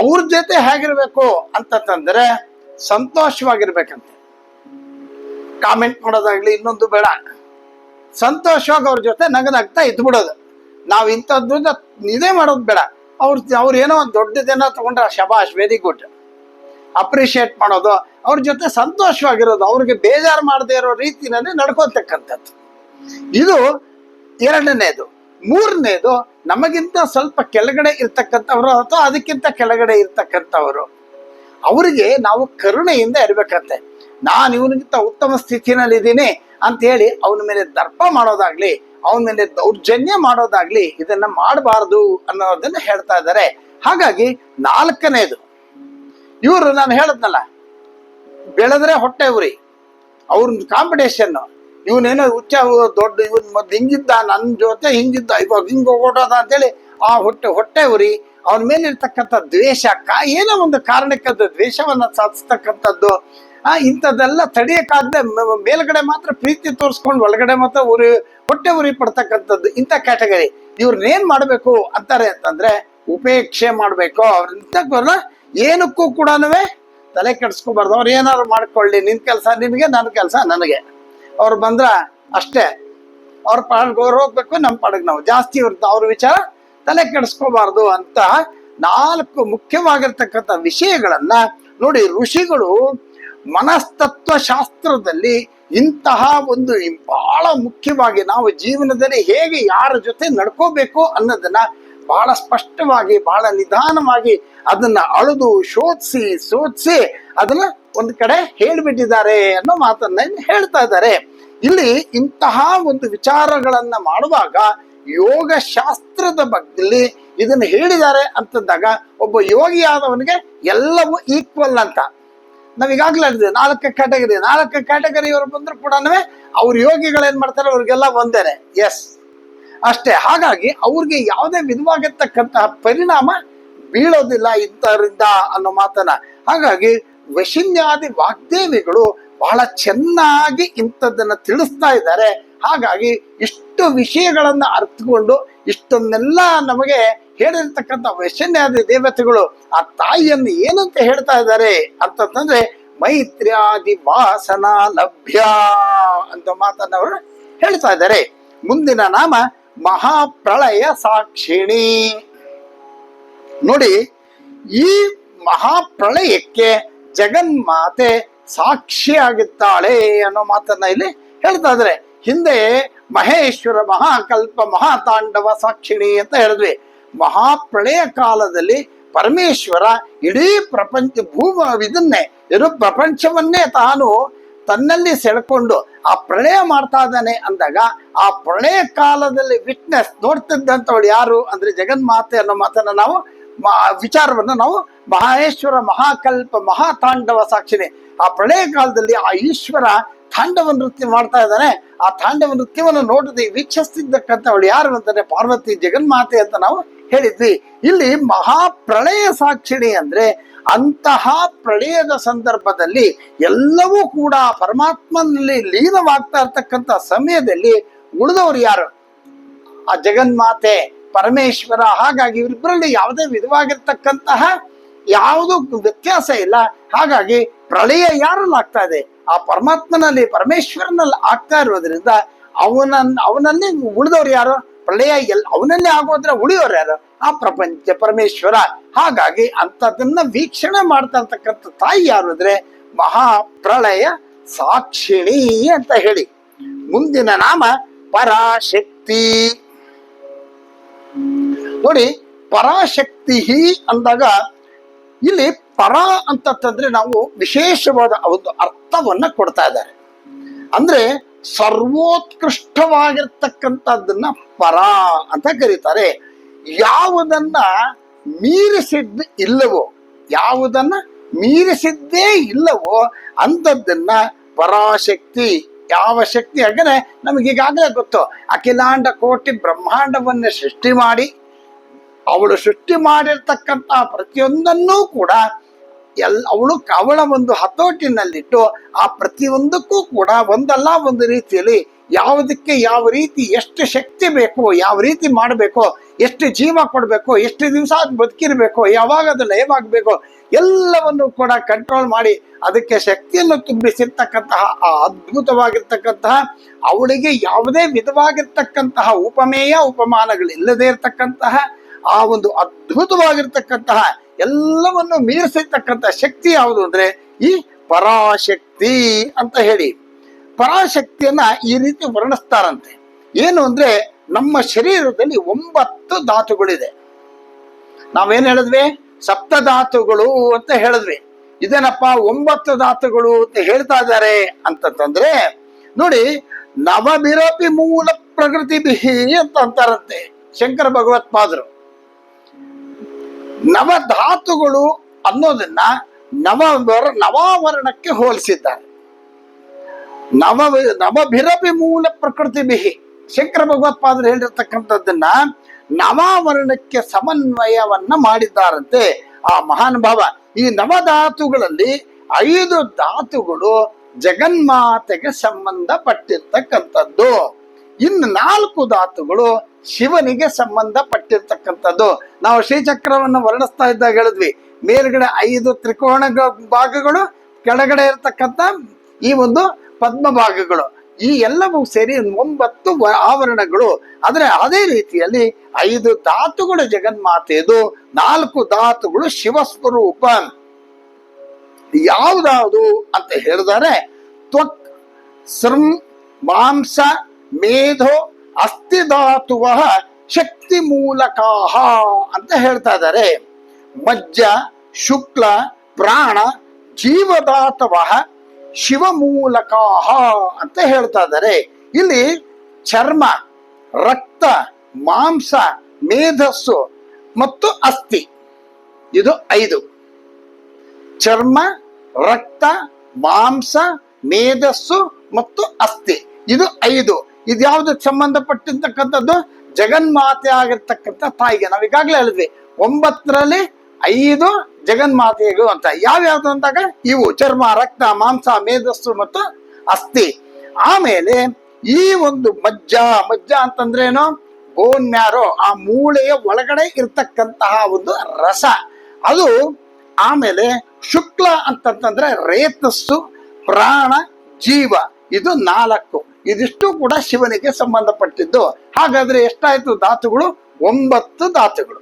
ಅವ್ರ ಜೊತೆ ಹೇಗಿರ್ಬೇಕು ಅಂತಂದ್ರೆ ಸಂತೋಷವಾಗಿರ್ಬೇಕಂತೆ. ಕಾಮೆಂಟ್ ಮಾಡೋದಾಗ್ಲಿ ಇನ್ನೊಂದು ಬೇಡ. ಸಂತೋಷವಾಗಿ ಅವ್ರ ಜೊತೆ ನಗದಾಗ್ತಾ ಇದ್ಬಿಡೋದು. ನಾವು ಇಂಥದ್ರಿಂದ ಇದೇ ಮಾಡೋದು ಬೇಡ. ಅವ್ರ, ಅವ್ರು ಏನೋ ಒಂದು ದೊಡ್ಡದೇನೋ ತಗೊಂಡ್ರೆ ಶಬಾಷ್ ವೆರಿ ಗುಡ್ ಅಪ್ರಿಷಿಯೇಟ್ ಮಾಡೋದು, ಅವ್ರ ಜೊತೆ ಸಂತೋಷವಾಗಿರೋದು, ಅವ್ರಿಗೆ ಬೇಜಾರು ಮಾಡದೇ ಇರೋ ರೀತಿನಲ್ಲಿ ನಡ್ಕೊತಕ್ಕಂಥದ್ದು. ಇದು ಎರಡನೇದು. ಮೂರನೇದು, ನಮಗಿಂತ ಸ್ವಲ್ಪ ಕೆಳಗಡೆ ಇರ್ತಕ್ಕಂಥವ್ರು ಅಥವಾ ಅದಕ್ಕಿಂತ ಕೆಳಗಡೆ ಇರ್ತಕ್ಕಂಥವ್ರು. ಅವರಿಗೆ ನಾವು ಕರುಣೆಯಿಂದ ಇರಬೇಕಂತೆ. ನಾನು ಇವನಿಗಿಂತ ಉತ್ತಮ ಸ್ಥಿತಿನಲ್ಲಿ ಇದ್ದೀನಿ ಅಂತ ಹೇಳಿ ಅವನ ಮೇಲೆ ದರ್ಪ ಮಾಡೋದಾಗ್ಲಿ, ಅವನ ಮೇಲೆ ದೌರ್ಜನ್ಯ ಮಾಡೋದಾಗ್ಲಿ ಇದನ್ನ ಮಾಡಬಾರ್ದು ಅನ್ನೋದನ್ನ ಹೇಳ್ತಾ ಇದ್ದಾರೆ. ಹಾಗಾಗಿ ನಾಲ್ಕನೇದು ಇವರು ನಾನು ಹೇಳದ್ನಲ್ಲ, ಬೆಳೆದ್ರೆ ಹೊಟ್ಟೆ ಉರಿ. ಅವ್ರ ಕಾಂಪಿಟೇಷನ್ ಇವನೇನೋ ಹುಚ್ಚ ದೊಡ್ಡ ಇವನ್ ಮೊದ್ಲು ಹಿಂಗಿದ್ದ ನನ್ನ ಜೊತೆ ಹಿಂಗಿದ್ದ, ಇವಾಗ ಹಿಂಗ್ ಅಂತ ಅಂತೇಳಿ ಆ ಹೊಟ್ಟೆ ಹೊಟ್ಟೆ ಉರಿ. ಅವನ ಮೇಲೆ ಇರ್ತಕ್ಕಂಥ ದ್ವೇಷ ಏನೋ ಒಂದು ಕಾರಣಕ್ಕದ್ದು ದ್ವೇಷವನ್ನ ಸಾಧಿಸ್ತಕ್ಕಂಥದ್ದು. ಆ, ಇಂಥದ್ದೆಲ್ಲ ತಡೆಯಕ್ಕಾಗದೆ ಮೇಲ್ಗಡೆ ಮಾತ್ರ ಪ್ರೀತಿ ತೋರಿಸ್ಕೊಂಡು ಒಳಗಡೆ ಮಾತ್ರ ಉರಿ, ಹೊಟ್ಟೆ ಉರಿ ಪಡ್ತಕ್ಕಂಥದ್ದು ಇಂಥ ಕ್ಯಾಟಗರಿ ಇವ್ರನ್ನೇನ್ ಮಾಡಬೇಕು ಅಂತಾರೆ ಅಂತಂದ್ರೆ ಉಪೇಕ್ಷೆ ಮಾಡಬೇಕು. ಅವ್ರ ಏನಕ್ಕೂ ಕೂಡ ತಲೆ ಕೆಡಿಸ್ಕೋಬಾರ್ದು. ಅವ್ರು ಏನಾದ್ರು ಮಾಡ್ಕೊಳ್ಳಿ. ನಿನ್ನ ಕೆಲಸ ನಿನಗೆ ನನ್ನ ಕೆಲಸ ನನಗೆ. ಅವ್ರು ಬಂದ್ರ ಅಷ್ಟೇ. ಅವ್ರ ಪಾಡ್ಗೆ ಅವ್ರು ಹೋಗ್ಬೇಕು ನಮ್ಮ ಪಾಡಗ್ ನಾವು. ಜಾಸ್ತಿ ಇವ್ರದ್ದು ಅವ್ರ ವಿಚಾರ ತಲೆ ಕೆಡಿಸ್ಕೋಬಾರ್ದು ಅಂತ ನಾಲ್ಕು ಮುಖ್ಯವಾಗಿರ್ತಕ್ಕಂಥ ವಿಷಯಗಳನ್ನ ನೋಡಿ, ಋಷಿಗಳು ಮನಸ್ತತ್ವ ಶಾಸ್ತ್ರದಲ್ಲಿ ಇಂತಹ ಒಂದು ಬಹಳ ಮುಖ್ಯವಾಗಿ ನಾವು ಜೀವನದಲ್ಲಿ ಹೇಗೆ ಯಾರ ಜೊತೆ ನಡ್ಕೋಬೇಕು ಅನ್ನೋದನ್ನ ಬಹಳ ಸ್ಪಷ್ಟವಾಗಿ, ಬಹಳ ನಿಧಾನವಾಗಿ ಅದನ್ನ ಅಳೆದು, ಶೋಧಿಸಿ ಶೋಧಿಸಿ ಅದನ್ನ ಒಂದು ಕಡೆ ಹೇಳಿಬಿಟ್ಟಿದ್ದಾರೆ ಅನ್ನೋ ಮಾತನ್ನ ಹೇಳ್ತಾ ಇದ್ದಾರೆ. ಇಲ್ಲಿ ಇಂತಹ ಒಂದು ವಿಚಾರಗಳನ್ನ ಮಾಡುವಾಗ ಯೋಗ ಶಾಸ್ತ್ರದ ಬಗ್ಗೆ ಇದನ್ನ ಹೇಳಿದ್ದಾರೆ ಅಂತಂದಾಗ ಒಬ್ಬ ಯೋಗಿಯಾದವನಿಗೆ ಎಲ್ಲವೂ ಈಕ್ವಲ್ ಅಂತ. ನಾವ್ ಈಗಾಗಲೇ ಹೇಳಿದ್ವಿ, ನಾಲ್ಕು ಕ್ಯಾಟಗರಿ ನಾಲ್ಕು ಕ್ಯಾಟಗರಿ ಇವರು ಬಂದ್ರು ಕೂಡ ಅವ್ರ ಯೋಗಿಗಳು ಏನ್ ಮಾಡ್ತಾರೆ, ಅವ್ರಿಗೆಲ್ಲ ಒಂದೇನೆ. ಎಸ್ ಅಷ್ಟೇ, ಹಾಗಾಗಿ ಅವ್ರಿಗೆ ಯಾವುದೇ ವಿಧವಾಗಿರ್ತಕ್ಕಂತಹ ಪರಿಣಾಮ ಬೀಳೋದಿಲ್ಲ ಇಂಥರಿಂದ ಅನ್ನೋ ಮಾತನ್ನ. ಹಾಗಾಗಿ ವಶಿನ್ಯಾದಿ ವಾಗ್ದೇವಿಗಳು ಬಹಳ ಚೆನ್ನಾಗಿ ಇಂಥದ್ದನ್ನ ತಿಳಿಸ್ತಾ ಇದ್ದಾರೆ. ಹಾಗಾಗಿ ಇಷ್ಟು ವಿಷಯಗಳನ್ನ ಅರ್ಥಕೊಂಡು ಇಷ್ಟನ್ನೆಲ್ಲ ನಮಗೆ ಹೇಳಿರ್ತಕ್ಕಂಥ ವೈಶನ್ಯಾದಿ ದೇವತೆಗಳು ಆ ತಾಯಿಯನ್ನು ಏನಂತ ಹೇಳ್ತಾ ಇದ್ದಾರೆ ಅಂತಂದ್ರೆ ಮೈತ್ರ್ಯಾದಿ ವಾಸನ ಲಭ್ಯ ಅಂತ ಮಾತನ್ನ ಅವರು ಹೇಳ್ತಾ ಇದ್ದಾರೆ. ಮುಂದಿನ ನಾಮ ಮಹಾಪ್ರಳಯ ಸಾಕ್ಷಿಣಿ. ನೋಡಿ, ಈ ಮಹಾಪ್ರಳಯಕ್ಕೆ ಜಗನ್ಮಾತೆ ಸಾಕ್ಷಿಯಾಗಿದ್ದಾಳೆ ಅನ್ನೋ ಮಾತನ್ನ ಇಲ್ಲಿ ಹೇಳ್ತಾ ಇದ್ರೆ ಹಿಂದೆ ಮಹೇಶ್ವರ ಮಹಾಕಲ್ಪ ಮಹಾತಾಂಡವ ಸಾಕ್ಷಿಣಿ ಅಂತ ಹೇಳಿದ್ವಿ. ಮಹಾಪ್ರಳಯ ಕಾಲದಲ್ಲಿ ಪರಮೇಶ್ವರ ಇಡೀ ಪ್ರಪಂಚ ಭೂಮ ಇದನ್ನೇ ಇರೋ ಪ್ರಪಂಚವನ್ನೇ ತಾನು ತನ್ನಲ್ಲಿ ಸೆಳ್ಕೊಂಡು ಆ ಪ್ರಳಯ ಮಾಡ್ತಾ ಇದ್ದಾನೆ ಅಂದಾಗ ಆ ಪ್ರಳಯ ಕಾಲದಲ್ಲಿ ವಿಟ್ನೆಸ್ ನೋಡ್ತಿದ್ದಂಥವಳು ಯಾರು ಅಂದ್ರೆ ಜಗನ್ಮಾತೆ ಅನ್ನೋ ಮಾತನ್ನ ನಾವು ವಿಚಾರವನ್ನು ವಿಚಾರವನ್ನ ನಾವು ಮಹೇಶ್ವರ ಮಹಾಕಲ್ಪ ಮಹಾತಾಂಡವ ಸಾಕ್ಷಿನೇ. ಆ ಪ್ರಳಯ ಕಾಲದಲ್ಲಿ ಆ ಈಶ್ವರ ತಾಂಡವ ನೃತ್ಯ ಮಾಡ್ತಾ ಇದ್ದಾನೆ. ಆ ತಾಂಡವ ನೃತ್ಯವನ್ನು ನೋಡದೆ ವೀಕ್ಷಿಸ್ತಿದ್ದಕ್ಕಂಥವಳು ಯಾರು ಅಂತಾರೆ ಪಾರ್ವತಿ ಜಗನ್ಮಾತೆ ಅಂತ ನಾವು ಹೇಳಿದ್ವಿ. ಇಲ್ಲಿ ಮಹಾಪ್ರಳಯ ಸಾಕ್ಷಿಣಿ ಅಂದ್ರೆ ಅಂತಹ ಪ್ರಳಯದ ಸಂದರ್ಭದಲ್ಲಿ ಎಲ್ಲವೂ ಕೂಡ ಪರಮಾತ್ಮನಲ್ಲಿ ಲೀನವಾಗ್ತಾ ಇರ್ತಕ್ಕಂಥ ಸಮಯದಲ್ಲಿ ಉಳಿದವರು ಯಾರು? ಆ ಜಗನ್ಮಾತೆ, ಪರಮೇಶ್ವರ, ಹಾಗಾಗಿ ಇವರಿಬ್ಬರಲ್ಲಿ ಯಾವುದೇ ವಿಧವಾಗಿರ್ತಕ್ಕಂತಹ ಯಾವುದು ವ್ಯತ್ಯಾಸ ಇಲ್ಲ. ಹಾಗಾಗಿ ಪ್ರಳಯ ಯಾರಲ್ಲಿ ಆಗ್ತಾ ಇದೆ? ಆ ಪರಮಾತ್ಮನಲ್ಲಿ, ಪರಮೇಶ್ವರನಲ್ಲಿ ಆಗ್ತಾ ಇರೋದ್ರಿಂದ ಅವನ ಅವನಲ್ಲಿ ಉಳಿದವರು ಯಾರು? ಪ್ರಳಯ ಎಲ್, ಅವನಲ್ಲೇ ಆಗೋದ್ರೆ ಉಳಿಯೋರು ಯಾರು? ಆ ಪ್ರಪಂಚ ಪರಮೇಶ್ವರ. ಹಾಗಾಗಿ ಅಂಥದನ್ನ ವೀಕ್ಷಣೆ ಮಾಡ್ತಾ ಇರ್ತಕ್ಕಂಥ ತಾಯಿ ಯಾರು ಅಂದ್ರೆ ಮಹಾ ಪ್ರಳಯ ಸಾಕ್ಷಿಣಿ ಅಂತ ಹೇಳಿ. ಮುಂದಿನ ನಾಮ ಪರಾಶಕ್ತಿ. ನೋಡಿ, ಪರಾಶಕ್ತಿ ಅಂದಾಗ ಇಲ್ಲಿ ಪರ ಅಂತಂದ್ರೆ ನಾವು ವಿಶೇಷವಾದ ಒಂದು ಅರ್ಥವನ್ನ ಕೊಡ್ತಾ ಇದ್ದಾರೆ. ಅಂದ್ರೆ ಸರ್ವೋತ್ಕೃಷ್ಟವಾಗಿರ್ತಕ್ಕಂಥದ್ದನ್ನ ಪರ ಅಂತ ಕರೀತಾರೆ. ಯಾವುದನ್ನ ಮೀರಿಸಿದ್ದು ಇಲ್ಲವೋ, ಯಾವುದನ್ನ ಮೀರಿಸಿದ್ದೇ ಇಲ್ಲವೋ ಅಂಥದ್ದನ್ನ ಪರಾಶಕ್ತಿ, ಯಾವ ಶಕ್ತಿ? ಹಾಗೆ ನಮಗೆ ಈಗಾಗಲೇ ಗೊತ್ತು, ಅಖಿಲಾಂಡ ಕೋಟಿ ಬ್ರಹ್ಮಾಂಡವನ್ನ ಸೃಷ್ಟಿ ಮಾಡಿ, ಅವಳು ಸೃಷ್ಟಿ ಮಾಡಿರ್ತಕ್ಕಂಥ ಪ್ರತಿಯೊಂದನ್ನೂ ಕೂಡ ಎಲ್, ಅವಳು ಅವಳ ಒಂದು ಹತೋಟಿನಲ್ಲಿಟ್ಟು ಆ ಪ್ರತಿಯೊಂದಕ್ಕೂ ಕೂಡ ಒಂದಲ್ಲ ಒಂದು ರೀತಿಯಲ್ಲಿ ಯಾವುದಕ್ಕೆ ಯಾವ ರೀತಿ ಎಷ್ಟು ಶಕ್ತಿ ಬೇಕು, ಯಾವ ರೀತಿ ಮಾಡಬೇಕು, ಎಷ್ಟು ಜೀವ ಕೊಡಬೇಕು, ಎಷ್ಟು ದಿವಸ ಅದು ಬದುಕಿರಬೇಕು, ಯಾವಾಗ ಅದು ಲಯವಾಗಬೇಕು ಎಲ್ಲವನ್ನು ಕೂಡ ಕಂಟ್ರೋಲ್ ಮಾಡಿ ಅದಕ್ಕೆ ಶಕ್ತಿಯನ್ನು ತುಂಬಿಸಿರ್ತಕ್ಕಂತಹ, ಆ ಅದ್ಭುತವಾಗಿರ್ತಕ್ಕಂತಹ, ಅವಳಿಗೆ ಯಾವುದೇ ವಿಧವಾಗಿರ್ತಕ್ಕಂತಹ ಉಪಮೇಯ, ಉಪಮಾನಗಳಿಲ್ಲದೆ ಇರತಕ್ಕಂತಹ, ಆ ಒಂದು ಅದ್ಭುತವಾಗಿರ್ತಕ್ಕಂತಹ ಎಲ್ಲವನ್ನು ಮೀರಿಸಿರ್ತಕ್ಕಂಥ ಶಕ್ತಿ ಯಾವುದು ಅಂದ್ರೆ ಈ ಪರಾಶಕ್ತಿ ಅಂತ ಹೇಳಿ. ಪರಾಶಕ್ತಿಯನ್ನ ಈ ರೀತಿ ವರ್ಣಿಸ್ತಾರಂತೆ. ಏನು ಅಂದ್ರೆ ನಮ್ಮ ಶರೀರದಲ್ಲಿ ಒಂಬತ್ತು ಧಾತುಗಳಿದೆ. ನಾವೇನ್ ಹೇಳಿದ್ವಿ? ಸಪ್ತ ಧಾತುಗಳು ಅಂತ ಹೇಳಿದ್ವಿ. ಇದೇನಪ್ಪ? ಒಂಬತ್ತು ಧಾತುಗಳು ಅಂತ ಹೇಳ್ತಾ ಇದ್ದಾರೆ ಅಂತಂತಂದ್ರೆ, ನೋಡಿ, ನವಬಿರಪಿ ಮೂಲ ಪ್ರಕೃತಿ ಬಿಹಿ ಅಂತ ಅಂತಾರಂತೆ. ಶಂಕರ ಭಗವತ್ಪಾದರು. ನವಧಾತುಗಳು ಅನ್ನೋದನ್ನ ನವ ನವಾವರಣಕ್ಕೆ ಹೋಲಿಸಿದ್ದಾರೆ. ನವ ನವಭಿರಪಿ ಮೂಲ ಪ್ರಕೃತಿ ಬಿಹಿ. ಶಂಕರ ಭಗವತ್ಪಾದರು ಹೇಳಿರ್ತಕ್ಕಂಥದ್ದನ್ನ ನವಾವರಣಕ್ಕೆ ಸಮನ್ವಯವನ್ನ ಮಾಡಿದ್ದಾರಂತೆ ಆ ಮಹಾನುಭಾವ. ಈ ನವಧಾತುಗಳಲ್ಲಿ ಐದು ಧಾತುಗಳು ಜಗನ್ಮಾತೆಗೆ ಸಂಬಂಧಪಟ್ಟಿರ್ತಕ್ಕಂಥದ್ದು. ಇನ್ನು ನಾಲ್ಕು ಧಾತುಗಳು ಶಿವನಿಗೆ ಸಂಬಂಧಪಟ್ಟಿರ್ತಕ್ಕಂಥದ್ದು. ನಾವು ಶ್ರೀಚಕ್ರವನ್ನು ವರ್ಣಿಸ್ತಾ ಇದ್ದಾಗ ಹೇಳಿದ್ವಿ, ಮೇಲ್ಗಡೆ ಐದು ತ್ರಿಕೋಣ ಭಾಗಗಳು, ಕೆಳಗಡೆ ಇರತಕ್ಕಂಥ ಈ ಒಂದು ಪದ್ಮ ಭಾಗಗಳು. ಈ ಎಲ್ಲವೂ ಸೇರಿ ಒಂಬತ್ತು ಆವರಣಗಳು. ಆದರೆ ಅದೇ ರೀತಿಯಲ್ಲಿ ಐದು ಧಾತುಗಳು ಜಗನ್ಮಾತೆಯದು ನಾಲ್ಕು ಧಾತುಗಳು ಶಿವಸ್ವರೂಪ. ಯಾವುದಾವುದು ಅಂತ ಹೇಳಿದರೆ, ತ್ವಕ್, ಸೃಂ, ಮಾಂಸ, ಮೇಧೋ ಅಸ್ಥಿಧಾತುವ ಶಕ್ತಿ ಮೂಲಕಾಹ ಅಂತ ಹೇಳ್ತಾ ಇದ್ದಾರೆ. ಮಜ್ಜ, ಶುಕ್ಲ, ಪ್ರಾಣ, ಜೀವದಾತವ ಶಿವಮೂಲಕಾಹ ಅಂತ ಹೇಳ್ತಾ ಇದ್ದಾರೆ. ಇಲ್ಲಿ ಚರ್ಮ, ರಕ್ತ, ಮಾಂಸ, ಮೇಧಸ್ಸು ಮತ್ತು ಅಸ್ಥಿ. ಇದು ಐದು. ಚರ್ಮ, ರಕ್ತ, ಮಾಂಸ, ಮೇಧಸ್ಸು ಮತ್ತು ಅಸ್ಥಿ. ಇದು ಐದು. ಇದ್ಯಾವ್ದಕ್ಕೆ ಸಂಬಂಧಪಟ್ಟಿರ್ತಕ್ಕಂಥದ್ದು? ಜಗನ್ಮಾತೆ ಆಗಿರ್ತಕ್ಕಂಥ ತಾಯಿಗೆ. ನಾವು ಈಗಾಗಲೇ ಹೇಳಿದ್ವಿ, ಒಂಬತ್ತರಲ್ಲಿ ಐದು ಜಗನ್ಮಾತೆಗಳು ಅಂತ. ಯಾವ್ಯಾವ್ದು ಅಂದಾಗ? ಇವು, ಚರ್ಮ, ರಕ್ತ, ಮಾಂಸ ಮೇಧಸ್ಸು ಮತ್ತು ಅಸ್ಥಿ. ಆಮೇಲೆ ಈ ಒಂದು ಮಜ್ಜ ಮಜ್ಜ ಅಂತಂದ್ರೇನು? ಬೋನ್ ಮ್ಯಾರೋ ಆ ಮೂಳೆಯ ಒಳಗಡೆ ಇರ್ತಕ್ಕಂತಹ ಒಂದು ರಸ. ಅದು ಆಮೇಲೆ ಶುಕ್ಲ ಅಂತಂತಂದ್ರೆ ರೇತಸ್ಸು, ಪ್ರಾಣ, ಜೀವ. ಇದು ನಾಲ್ಕು. ಇದಿಷ್ಟು ಕೂಡ ಶಿವನಿಗೆ ಸಂಬಂಧಪಟ್ಟಿದ್ದು. ಹಾಗಾದ್ರೆ ಎಷ್ಟಾಯ್ತು ಧಾತುಗಳು? ಒಂಬತ್ತು ಧಾತುಗಳು.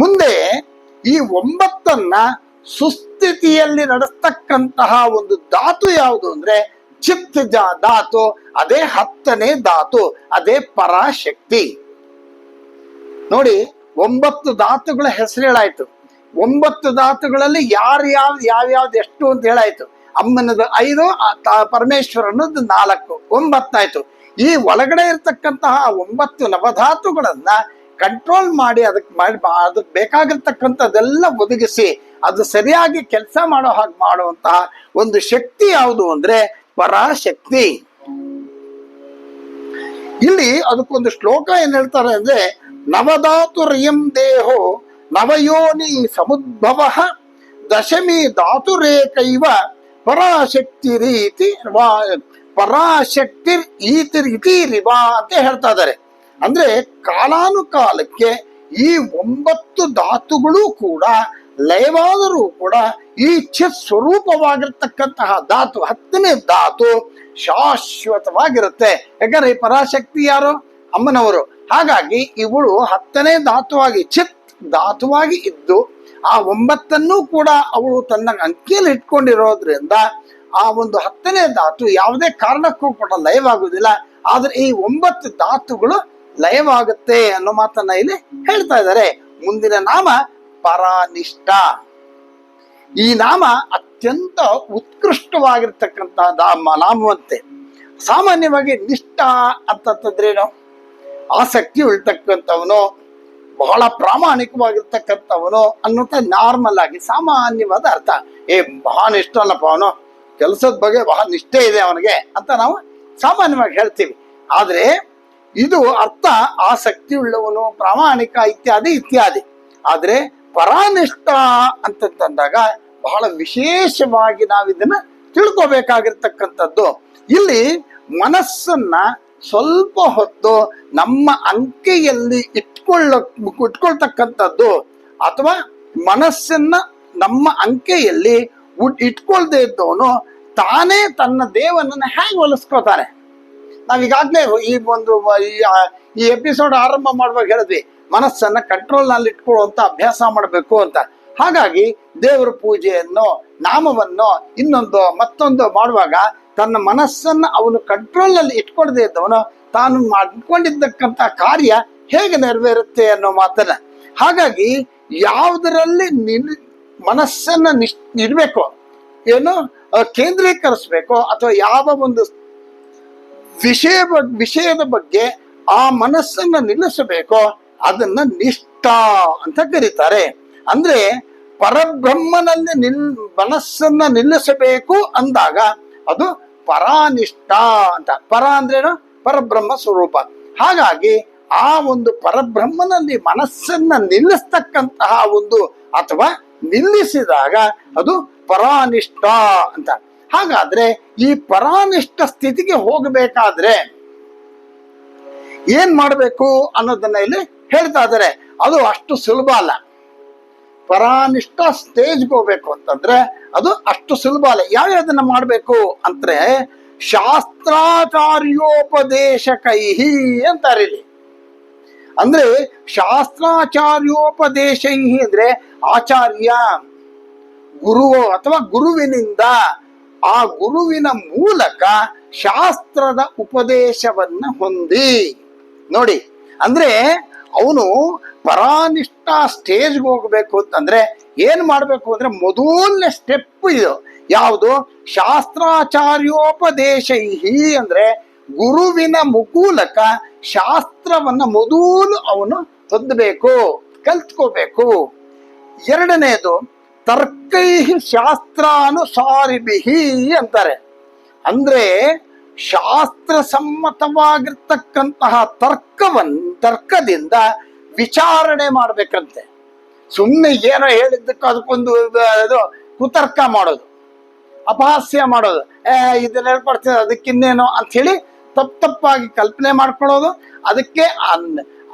ಮುಂದೆ ಈ ಒಂಬತ್ತನ್ನ ಸುಸ್ಥಿತಿಯಲ್ಲಿ ನಡೆಸ್ತಕ್ಕಂತಹ ಒಂದು ಧಾತು ಯಾವುದು ಅಂದ್ರೆ ಚಿಪ್ತ ಧಾತು, ಅದೇ ಹತ್ತನೇ ಧಾತು, ಅದೇ ಪರಾಶಕ್ತಿ. ನೋಡಿ, ಒಂಬತ್ತು ಧಾತುಗಳ ಹೆಸರು ಹೇಳಾಯ್ತು. ಒಂಬತ್ತು ಧಾತುಗಳಲ್ಲಿ ಯಾರು ಯಾವ ಯಾವ್ಯಾವ್ದು ಎಷ್ಟು ಅಂತ ಹೇಳಾಯ್ತು. ಅಮ್ಮನದು ಐದು ಪರಮೇಶ್ವರನದ್ದು ನಾಲ್ಕು, ಒಂಬತ್ತಾಯ್ತು. ಈ ಒಳಗಡೆ ಇರತಕ್ಕಂತಹ ಒಂಬತ್ತು ನವಧಾತುಗಳನ್ನ ಕಂಟ್ರೋಲ್ ಮಾಡಿ ಅದಕ್ಕೆ ಮಾಡಿ ಅದಕ್ಕೆ ಬೇಕಾಗಿರ್ತಕ್ಕಂಥದ್ದೆಲ್ಲ ಒದಗಿಸಿ, ಅದು ಸರಿಯಾಗಿ ಕೆಲಸ ಮಾಡೋ ಹಾಗೆ ಮಾಡುವಂತಹ ಒಂದು ಶಕ್ತಿ ಯಾವುದು ಅಂದ್ರೆ ಪರಾಶಕ್ತಿ. ಇಲ್ಲಿ ಅದಕ್ಕೊಂದು ಶ್ಲೋಕ ಏನ್ ಹೇಳ್ತಾರೆ ಅಂದ್ರೆ ನವಧಾತುರಿಯಂ ದೇಹೋ ನವಯೋನಿ ಸಮುದ್ಭವ ದಶಮಿ ಧಾತುರೇಕೈವ ಪರಾಶಕ್ತಿ ರೀತಿ ಪರಾಶಕ್ತಿ ಈತಿ ರೀತಿ ರಿವಾ ಅಂತ ಹೇಳ್ತಾ ಇದ್ದಾರೆ. ಅಂದ್ರೆ ಕಾಲಾನುಕಾಲಕ್ಕೆ ಈ ಒಂಬತ್ತು ಧಾತುಗಳು ಕೂಡ, ಲಯವಾದರೂ ಕೂಡ ಈ ಚಿತ್ ಸ್ವರೂಪವಾಗಿರ್ತಕ್ಕಂತಹ ಧಾತು, ಹತ್ತನೇ ಧಾತು ಶಾಶ್ವತವಾಗಿರುತ್ತೆ. ಯಾಕಂದ್ರೆ ಈ ಪರಾಶಕ್ತಿ ಯಾರು? ಅಮ್ಮನವರು. ಹಾಗಾಗಿ ಇವಳು ಹತ್ತನೇ ಧಾತುವಾಗಿ, ಚಿತ್ ಧಾತುವಾಗಿ ಇದ್ದು ಆ ಒಂಬತ್ತನ್ನು ಕೂಡ ಅವಳು ತನ್ನ ಅಂಕಿಯಲ್ಲಿ ಇಟ್ಕೊಂಡಿರೋದ್ರಿಂದ ಆ ಒಂದು ಹತ್ತನೇ ಧಾತು ಯಾವುದೇ ಕಾರಣಕ್ಕೂ ಕೂಡ ಲಯವಾಗುವುದಿಲ್ಲ ಆದ್ರೆ ಈ ಒಂಬತ್ತು ಧಾತುಗಳು ಲಯವಾಗುತ್ತೆ ಅನ್ನೋ ಮಾತನ್ನ ಇಲ್ಲಿ ಹೇಳ್ತಾ ಇದ್ದಾರೆ. ಮುಂದಿನ ನಾಮ ಪರಾನಿಷ್ಠ. ಈ ನಾಮ ಅತ್ಯಂತ ಉತ್ಕೃಷ್ಟವಾಗಿರ್ತಕ್ಕಂತಹ ನಾಮ ನಾಮವಂತೆ. ಸಾಮಾನ್ಯವಾಗಿ ನಿಷ್ಠ ಅಂತಂತಂದ್ರೇನು ಆಸಕ್ತಿ ಉಳ್ತಕ್ಕಂಥವನು ಬಹಳ ಪ್ರಾಮಾಣಿಕವಾಗಿರ್ತಕ್ಕಂಥವನು ಅನ್ನೋಂಥ ನಾರ್ಮಲ್ ಆಗಿ ಸಾಮಾನ್ಯವಾದ ಅರ್ಥ. ಏ ಬಹಳ ಇಷ್ಟ ಅಲ್ಲಪ್ಪ ಅವನು. ಕೆಲಸದ ಬಗ್ಗೆ ಬಹಳ ನಿಷ್ಠೆ ಇದೆ ಅವನಿಗೆ ಅಂತ ನಾವು ಸಾಮಾನ್ಯವಾಗಿ ಹೇಳ್ತೀವಿ. ಆದರೆ ಇದು ಅರ್ಥ ಆಸಕ್ತಿ ಉಳ್ಳವನು ಪ್ರಾಮಾಣಿಕ ಇತ್ಯಾದಿ ಇತ್ಯಾದಿ. ಆದ್ರೆ ಪರಾನಿಷ್ಠ ಅಂತಂದಾಗ ಬಹಳ ವಿಶೇಷವಾಗಿ ನಾವು ತಿಳ್ಕೋಬೇಕಾಗಿರ್ತಕ್ಕಂಥದ್ದು ತಿಳ್ಕೊಬೇಕಾಗಿರ್ತಕ್ಕಂಥದ್ದು. ಇಲ್ಲಿ ಮನಸ್ಸನ್ನ ಸ್ವಲ್ಪ ಹೊತ್ತು ನಮ್ಮ ಅಂಕೆಯಲ್ಲಿ ಇಟ್ಕೊಳ್ಳ, ಇಟ್ಕೊಳ್ತಕ್ಕಂಥದ್ದು ಅಥವಾ ಮನಸ್ಸನ್ನ ನಮ್ಮ ಅಂಕೆಯಲ್ಲಿ ಇಟ್ಕೊಳ್ದೇ ಇದ್ದವನು ತಾನೇ ತನ್ನ ದೇವನನ್ನ ಹೇಗೆ ಹೊಲಿಸ್ಕೋತಾನೆ ನಾವೀಗಾಗ್ಲೇ ಈ ಒಂದು ಈ ಎಪಿಸೋಡ್ ಆರಂಭ ಮಾಡುವಾಗ ಹೇಳಿದ್ವಿ, ಮನಸ್ಸನ್ನ ಕಂಟ್ರೋಲ್ನಲ್ಲಿ ಇಟ್ಕೊಳ್ಳುವಂತ ಅಭ್ಯಾಸ ಮಾಡಬೇಕು ಅಂತ. ಹಾಗಾಗಿ ದೇವರ ಪೂಜೆಯನ್ನು, ನಾಮವನ್ನು ಇನ್ನೊಂದು ಮತ್ತೊಂದು ಮಾಡುವಾಗ ತನ್ನ ಮನಸ್ಸನ್ನ ಅವನು ಕಂಟ್ರೋಲ್ನಲ್ಲಿ ಇಟ್ಕೊಳ್ದೇ ಇದ್ದವನು, ತಾನು ಮಾಡಿಕೊಂಡಿದ್ದಕ್ಕಂಥ ಕಾರ್ಯ ಹೇಗೆ ನೆರವೇರುತ್ತೆ ಅನ್ನೋ ಮಾತನ್ನ ಹಾಗಾಗಿ ಯಾವುದರಲ್ಲಿ ನಿನ್ ಮನಸ್ಸನ್ನ ನಿಶ್ ಏನು ಕೇಂದ್ರೀಕರಿಸಬೇಕು, ಅಥವಾ ಯಾವ ಒಂದು ವಿಷಯ ವಿಷಯದ ಬಗ್ಗೆ ಆ ಮನಸ್ಸನ್ನ ನಿಲ್ಲಿಸಬೇಕೋ, ಅದನ್ನ ನಿಷ್ಠ ಅಂತ ಕರೀತಾರೆ. ಅಂದ್ರೆ ಪರಬ್ರಹ್ಮನಲ್ಲಿ ನಿಲ್, ಮನಸ್ಸನ್ನ ನಿಲ್ಲಿಸಬೇಕು ಅಂದಾಗ ಅದು ಪರಾನಿಷ್ಠ ಅಂತ. ಪರ ಅಂದ್ರೇನು? ಪರಬ್ರಹ್ಮ ಸ್ವರೂಪ. ಹಾಗಾಗಿ ಆ ಒಂದು ಪರಬ್ರಹ್ಮನಲ್ಲಿ ಮನಸ್ಸನ್ನ ನಿಲ್ಲಿಸ್ತಕ್ಕಂತಹ ಒಂದು ಅಥವಾ ನಿಲ್ಲಿಸಿದಾಗ ಅದು ಪರಾನಿಷ್ಠ ಅಂತ. ಹಾಗಾದ್ರೆ ಈ ಪರಾನಿಷ್ಠ ಸ್ಥಿತಿಗೆ ಹೋಗಬೇಕಾದ್ರೆ ಏನ್ ಮಾಡಬೇಕು ಅನ್ನೋದನ್ನ ಇಲ್ಲಿ ಹೇಳ್ತಾ ಇದ್ದಾರೆ. ಅದು ಅಷ್ಟು ಸುಲಭ ಅಲ್ಲ. ಪರಾನಿಷ್ಠ ಸ್ಟೇಜ್ಗೆ ಹೋಗ್ಬೇಕು ಅಂತಂದ್ರೆ ಅದು ಅಷ್ಟು ಸುಲಭ ಅಲ್ಲ. ಯಾವ್ಯಾವ್ದನ್ನ ಮಾಡಬೇಕು ಅಂದ್ರೆ ಶಾಸ್ತ್ರಾಚಾರ್ಯೋಪದೇಶಕೈಹಿ ಅಂತಾರೆ ಇಲ್ಲಿ. ಅಂದ್ರೆ ಶಾಸ್ತ್ರಾಚಾರ್ಯೋಪದೇಶ ಅಂದ್ರೆ ಆಚಾರ್ಯ ಗುರು ಅಥವಾ ಗುರುವಿನಿಂದ ಆ ಗುರುವಿನ ಮೂಲಕ ಶಾಸ್ತ್ರದ ಉಪದೇಶವನ್ನ ಹೊಂದಿ. ನೋಡಿ, ಅಂದ್ರೆ ಅವನು ಪರಾನಿಷ್ಠ ಸ್ಟೇಜ್ಗೆ ಹೋಗ್ಬೇಕು ಅಂತಂದ್ರೆ ಏನ್ ಮಾಡಬೇಕು ಅಂದ್ರೆ ಮೊದಲನೇ ಸ್ಟೆಪ್ ಇದು. ಯಾವುದು? ಶಾಸ್ತ್ರಾಚಾರ್ಯೋಪದೇಶೈಹಿ ಅಂದ್ರೆ ಗುರುವಿನ ಮುಕೂಲಕ ಶಾಸ್ತ್ರವನ್ನ ಮೊದಲು ಅವನು ಹೊಂದಬೇಕು, ಕಲ್ತ್ಕೋಬೇಕು. ಎರಡನೇದು ತರ್ಕೈ ಶಾಸ್ತ್ರಾನುಸಾರಿಬಿಹಿ ಅಂತಾರೆ. ಅಂದ್ರೆ ಶಾಸ್ತ್ರ ಸಮ್ಮತವಾಗಿರ್ತಕ್ಕಂತಹ ತರ್ಕವನ್, ತರ್ಕದಿಂದ ವಿಚಾರಣೆ ಮಾಡ್ಬೇಕಂತೆ. ಸುಮ್ಮನೆ ಏನೋ ಹೇಳಿದ್ದಕ್ಕೆ ಅದಕ್ಕೊಂದು ಇದು ಕುತರ್ಕ ಮಾಡೋದು, ಅಪಹಾಸ್ಯ ಮಾಡೋದು. ಏ, ಇದನ್ನ ಹೇಳ್ಕೊಡ್ತೀನಿ ಅದಕ್ಕಿನ್ನೇನು ಅಂತ ಹೇಳಿ ತಪ್ಪು ತಪ್ಪಾಗಿ ಕಲ್ಪನೆ ಮಾಡ್ಕೊಳ್ಳೋದು. ಅದಕ್ಕೆ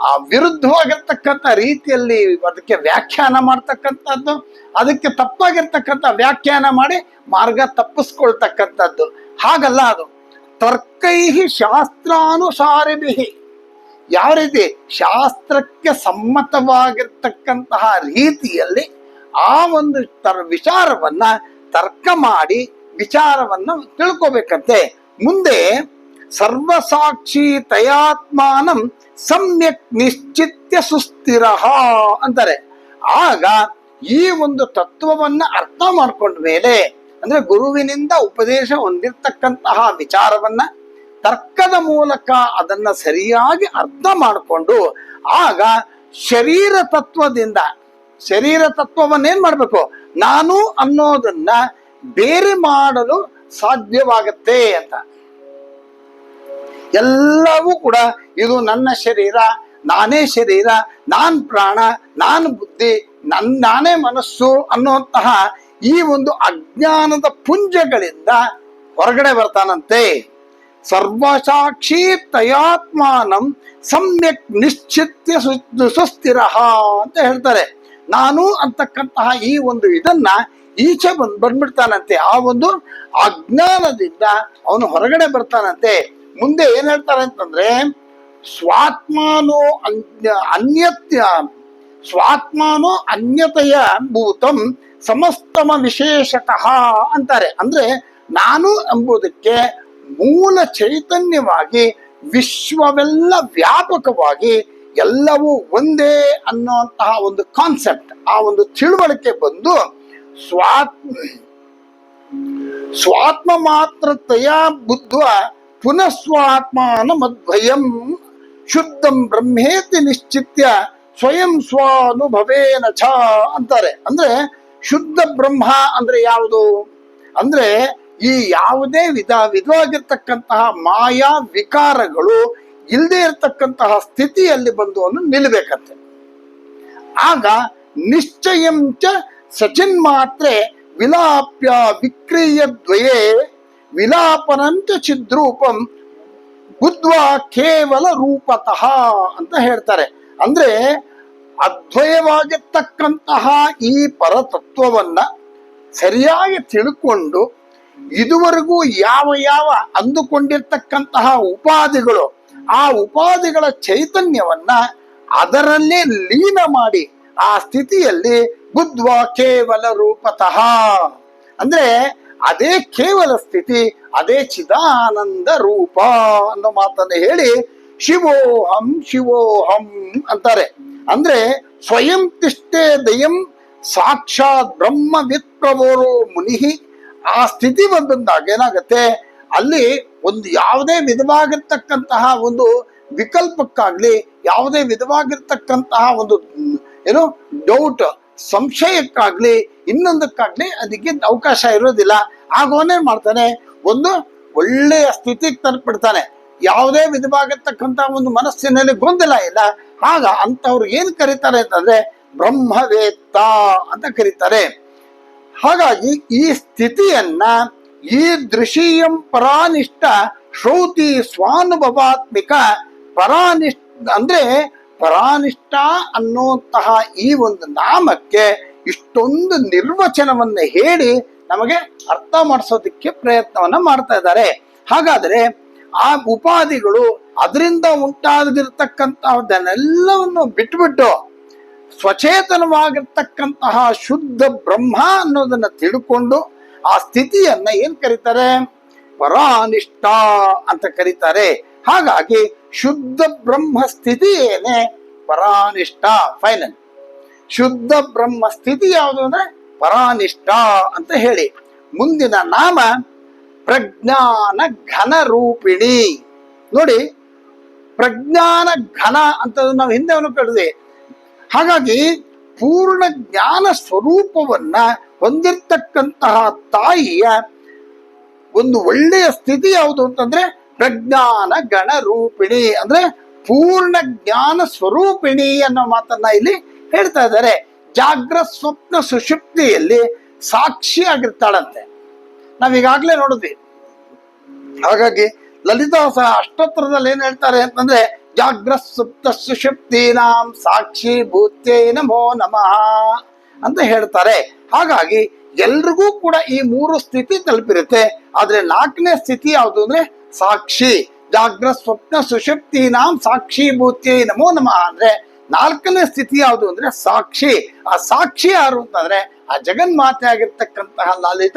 ಆ ವಿರುದ್ಧವಾಗಿರ್ತಕ್ಕಂಥ ರೀತಿಯಲ್ಲಿ ಅದಕ್ಕೆ ವ್ಯಾಖ್ಯಾನ ಮಾಡ್ತಕ್ಕಂಥದ್ದು, ಅದಕ್ಕೆ ತಪ್ಪಾಗಿರ್ತಕ್ಕಂಥ ವ್ಯಾಖ್ಯಾನ ಮಾಡಿ ಮಾರ್ಗ ತಪ್ಪಿಸ್ಕೊಳ್ತಕ್ಕಂಥದ್ದು. ಹಾಗಲ್ಲ ಅದು. ತರ್ಕೈಹಿ ಶಾಸ್ತ್ರಾನುಸಾರಿಭಿಹಿ. ಯಾವ ರೀತಿ ಶಾಸ್ತ್ರಕ್ಕೆ ಸಮ್ಮತವಾಗಿರ್ತಕ್ಕಂತಹ ರೀತಿಯಲ್ಲಿ ಆ ಒಂದು ತರ ವಿಚಾರವನ್ನ ತರ್ಕ ಮಾಡಿ ವಿಚಾರವನ್ನ ತಿಳ್ಕೋಬೇಕಂತೆ. ಮುಂದೆ ಸರ್ವಸಾಕ್ಷಿ ತಯಾತ್ಮಾನಂ ಸಮ್ಯಕ್ ನಿಶ್ಚಿತ್ಯ ಸುಸ್ಥಿರ ಅಂತಾರೆ. ಆಗ ಈ ಒಂದು ತತ್ವವನ್ನ ಅರ್ಥ ಮಾಡ್ಕೊಂಡ ಮೇಲೆ ಅಂದ್ರೆ ಗುರುವಿನಿಂದ ಉಪದೇಶ ಹೊಂದಿರ್ತಕ್ಕಂತಹ ವಿಚಾರವನ್ನ ತರ್ಕದ ಮೂಲಕ ಅದನ್ನ ಸರಿಯಾಗಿ ಅರ್ಥ ಮಾಡಿಕೊಂಡು ಆಗ ಶರೀರ ತತ್ವದಿಂದ, ಶರೀರ ತತ್ವವನ್ನೇನ್ ಮಾಡ್ಬೇಕು? ನಾನು ಅನ್ನೋದನ್ನ ಬೇರೆ ಮಾಡಲು ಸಾಧ್ಯವಾಗತ್ತೆ ಅಂತ. ಎಲ್ಲವೂ ಕೂಡ ಇದು ನನ್ನ ಶರೀರ, ನಾನೇ ಶರೀರ, ನಾನ್ ಪ್ರಾಣ, ನಾನು ಬುದ್ಧಿ, ನನ್, ನಾನೇ ಮನಸ್ಸು ಅನ್ನುವಂತಹ ಈ ಒಂದು ಅಜ್ಞಾನದ ಪುಂಜಗಳಿಂದ ಹೊರಗಡೆ ಬರ್ತಾನಂತೆ. ಸರ್ವಸಾಕ್ಷಿ ತಯಾತ್ಮಾನಂ ಸಮ್ಯಕ್ ನಿಶ್ಚಿತ್ಯ ಸುಸ್ಥಿರ ಅಂತ ಹೇಳ್ತಾರೆ. ನಾನು ಅಂತಕ್ಕಂತಹ ಈ ಒಂದು ಇದನ್ನ ಈಚೆ ಬಂದ್ ಬಂದ್ಬಿಡ್ತಾನಂತೆ. ಆ ಒಂದು ಅಜ್ಞಾನದಿಂದ ಅವನು ಹೊರಗಡೆ ಬರ್ತಾನಂತೆ. ಮುಂದೆ ಏನ್ ಹೇಳ್ತಾರೆ ಅಂತಂದ್ರೆ, ಸ್ವಾತ್ಮಾನೋ ಅನ್ಯ ಅನ್ಯತ್ಯ ಸ್ವಾತ್ಮಾನೋ ಅನ್ಯತೆಯ ಭೂತಂ ಸಮಸ್ತಮ ವಿಶೇಷತಃ ಅಂತಾರೆ. ಅಂದ್ರೆ ನಾನು ಎಂಬುದಕ್ಕೆ ಮೂಲ ಚೈತನ್ಯವಾಗಿ ವಿಶ್ವವೆಲ್ಲ ವ್ಯಾಪಕವಾಗಿ ಎಲ್ಲವೂ ಒಂದೇ ಅನ್ನುವಂತಹ ಒಂದು ಕಾನ್ಸೆಪ್ಟ್ ಆ ಒಂದು ತಿಳುವಳಿಕೆ ಬಂದು ಸ್ವಾತ್, ಸ್ವಾತ್ಮ ಮಾತ್ರತೆಯ ಬುದ್ಧ ಪುನಃಸ್ವಾತ್ಮಾನ ಮಧ್ವಯಂ ಶುದ್ಧಂ ಬ್ರಹ್ಮೇತಿ ನಿಶ್ಚಿತ್ಯ ಸ್ವಯಂ ಸ್ವಾನುಭವೇನ ಛ ಅಂತಾರೆ. ಅಂದ್ರೆ ಶುದ್ಧ ಬ್ರಹ್ಮ ಅಂದ್ರೆ ಯಾವುದು? ಅಂದ್ರೆ ಈ ಯಾವುದೇ ವಿಧ ವಿಧವಾಗಿರ್ತಕ್ಕಂತಹ ಮಾಯಾ ವಿಕಾರಗಳು ಇಲ್ಲದೆ ಇರತಕ್ಕಂತಹ ಸ್ಥಿತಿಯಲ್ಲಿ ಬಂದು ಅವನು ನಿಲ್ಬೇಕಂತೆ. ಆಗ ನಿಶ್ಚಯಂಚ ಸಚಿನ್ ಮಾತ್ರೆ ವಿಲಾಪ್ಯ ವಿಕ್ರಿಯ ದ್ವಯೇ ವಿಲಾಪನಂಚ ಚಿದ್ರೂಪಂ ಬುದ್ಧ್ವಾ ಕೇವಲ ರೂಪತಃ ಅಂತ ಹೇಳ್ತಾರೆ. ಅಂದ್ರೆ ಅದ್ವಯವಾಗಿರ್ತಕ್ಕಂತಹ ಈ ಪರತತ್ವವನ್ನ ಸರಿಯಾಗಿ ತಿಳ್ಕೊಂಡು ಇದುವರೆಗೂ ಯಾವ ಯಾವ ಅಂದುಕೊಂಡಿರ್ತಕ್ಕಂತಹ ಉಪಾಧಿಗಳು ಆ ಉಪಾಧಿಗಳ ಚೈತನ್ಯವನ್ನ ಅದರಲ್ಲೇ ಲೀನ ಮಾಡಿ ಆ ಸ್ಥಿತಿಯಲ್ಲಿ ಬುದ್ಧ್ವ ಕೇವಲ ರೂಪತಃ. ಅಂದ್ರೆ ಅದೇ ಕೇವಲ ಸ್ಥಿತಿ, ಅದೇ ಚಿದಾನಂದ ರೂಪ ಅನ್ನೋ ಮಾತನ್ನು ಹೇಳಿ ಶಿವೋಹಂ ಶಿವೋಹಂ ಅಂತಾರೆ. ಅಂದ್ರೆ ಸ್ವಯಂ ತಿಷ್ಟೇ ದಯಂ ಸಾಕ್ಷಾತ್ ಬ್ರಹ್ಮ ವಿಪ್ರವೋರೋ ಮುನಿ ಆ ಸ್ಥಿತಿ ಬಂದಾಗ ಏನಾಗತ್ತೆ? ಅಲ್ಲಿ ಒಂದು ಯಾವುದೇ ವಿಧವಾಗಿರ್ತಕ್ಕಂತಹ ಒಂದು ವಿಕಲ್ಪಕ್ಕಾಗ್ಲಿ, ಯಾವುದೇ ವಿಧವಾಗಿರ್ತಕ್ಕಂತಹ ಒಂದು ಏನು ಡೌಟ್ ಸಂಶಯಕ್ಕಾಗ್ಲಿ, ಇನ್ನೊಂದಕ್ಕಾಗ್ಲಿ ಅದಕ್ಕೆ ಅವಕಾಶ ಇರೋದಿಲ್ಲ. ಆಗ ಅವನೇನ್ ಮಾಡ್ತಾನೆ? ಒಂದು ಒಳ್ಳೆಯ ಸ್ಥಿತಿಗೆ ತಲುಪಿಡ್ತಾನೆ ಯಾವುದೇ ವಿಧವಾಗಿರ್ತಕ್ಕಂತಹ ಒಂದು ಮನಸ್ಸಿನಲ್ಲಿ ಗೊಂದಲ ಇಲ್ಲ. ಆಗ ಅಂತವ್ರು ಏನ್ ಕರೀತಾರೆ ಅಂತಂದ್ರೆ, ಬ್ರಹ್ಮವೇತ್ತ ಅಂತ ಕರೀತಾರೆ. ಹಾಗಾಗಿ ಈ ಸ್ಥಿತಿಯನ್ನ ಈ ದೃಶೀಯಂ ಪರಾನಿಷ್ಠ ಶ್ರೌತಿ ಸ್ವಾನುಭವಾತ್ಮಿಕ ಪರಾನಿಷ್ಠ ಅಂದ್ರೆ ಪರಾನಿಷ್ಠ ಅನ್ನುವಂತಹ ಈ ಒಂದು ನಾಮಕ್ಕೆ ಇಷ್ಟೊಂದು ನಿರ್ವಚನವನ್ನ ಹೇಳಿ ನಮಗೆ ಅರ್ಥ ಮಾಡಿಸೋದಕ್ಕೆ ಪ್ರಯತ್ನವನ್ನ ಮಾಡ್ತಾ ಇದ್ದಾರೆ. ಹಾಗಾದ್ರೆ ಆ ಉಪಾಧಿಗಳು ಅದರಿಂದ ಉಂಟಾಗದಿರ್ತಕ್ಕಂತಹದನ್ನೆಲ್ಲವನ್ನು ಬಿಟ್ಬಿಟ್ಟು ಸ್ವಚೇತನವಾಗಿರ್ತಕ್ಕಂತಹ ಶುದ್ಧ ಬ್ರಹ್ಮ ಅನ್ನೋದನ್ನ ತಿಳ್ಕೊಂಡು ಆ ಸ್ಥಿತಿಯನ್ನ ಏನ್ ಕರೀತಾರೆ? ಪರಾನಿಷ್ಠ ಅಂತ ಕರೀತಾರೆ. ಹಾಗಾಗಿ ಶುದ್ಧ ಬ್ರಹ್ಮ ಸ್ಥಿತಿ ಏನೇ ಪರಾನಿಷ್ಠ. ಫೈನಲ್ ಶುದ್ಧ ಬ್ರಹ್ಮ ಸ್ಥಿತಿ ಯಾವುದು ಅಂದ್ರೆ ಪರಾನಿಷ್ಠ ಅಂತ ಹೇಳಿ. ಮುಂದಿನ ನಾಮ ಪ್ರಜ್ಞಾನ ಘನ ರೂಪಿಣಿ. ನೋಡಿ ಪ್ರಜ್ಞಾನ ಘನ ಅಂತ ನಾವು ಹಿಂದೆ ಅನ್ಕೊಂಡಿದ್ವಿ ಹಾಗಾಗಿ ಪೂರ್ಣ ಜ್ಞಾನ ಸ್ವರೂಪವನ್ನ ಹೊಂದಿರ್ತಕ್ಕಂತಹ ತಾಯಿಯ ಒಂದು ಒಳ್ಳೆಯ ಸ್ಥಿತಿ ಯಾವುದು ಅಂತಂದ್ರೆ ಪ್ರಜ್ಞಾನ ಗಣ ರೂಪಿಣಿ ಅಂದ್ರೆ ಪೂರ್ಣ ಜ್ಞಾನ ಸ್ವರೂಪಿಣಿ ಅನ್ನೋ ಮಾತನ್ನ ಇಲ್ಲಿ ಹೇಳ್ತಾ ಇದ್ದಾರೆ. ಜಾಗ್ರ ಸ್ವಪ್ನ ಸುಷುಪ್ತಿಯಲ್ಲಿ ಸಾಕ್ಷಿ ಸಾಕ್ಷಿಯಾಗಿರ್ತಾಳಂತೆ ನಾವೀಗಾಗ್ಲೇ ನೋಡಿದ್ವಿ. ಹಾಗಾಗಿ ಲಲಿತಾ ಸಹ ಅಷ್ಟೋತ್ತರದಲ್ಲಿ ಏನ್ ಹೇಳ್ತಾರೆ ಅಂತಂದ್ರೆ ಜಾಗ್ರ ಸುಪ್ತ ಸುಷುಪ್ತೀನಾಂ ಸಾಕ್ಷಿ ಭೂತೇ ನಮೋ ನಮಃ ಅಂತ ಹೇಳ್ತಾರೆ. ಹಾಗಾಗಿ ಎಲ್ರಿಗೂ ಕೂಡ ಈ ಮೂರು ಸ್ಥಿತಿ ತಲುಪಿರುತ್ತೆ. ಆದ್ರೆ ನಾಲ್ಕನೇ ಸ್ಥಿತಿ ಯಾವುದು ಅಂದ್ರೆ ಸಾಕ್ಷಿ. ಜಾಗ್ರ ಸ್ವಪ್ನ ಸುಷುಪ್ತೀನಾಂ ಸಾಕ್ಷಿ ಭೂತೇ ನಮೋ ನಮಃ ಅಂದ್ರೆ ನಾಲ್ಕನೇ ಸ್ಥಿತಿ ಯಾವುದು ಅಂದ್ರೆ ಸಾಕ್ಷಿ. ಆ ಸಾಕ್ಷಿ ಯಾರು ಅಂತಂದ್ರೆ ಆ ಜಗನ್ಮಾತೆ ಆಗಿರ್ತಕ್ಕಂತಹ ಲಾಲಿತ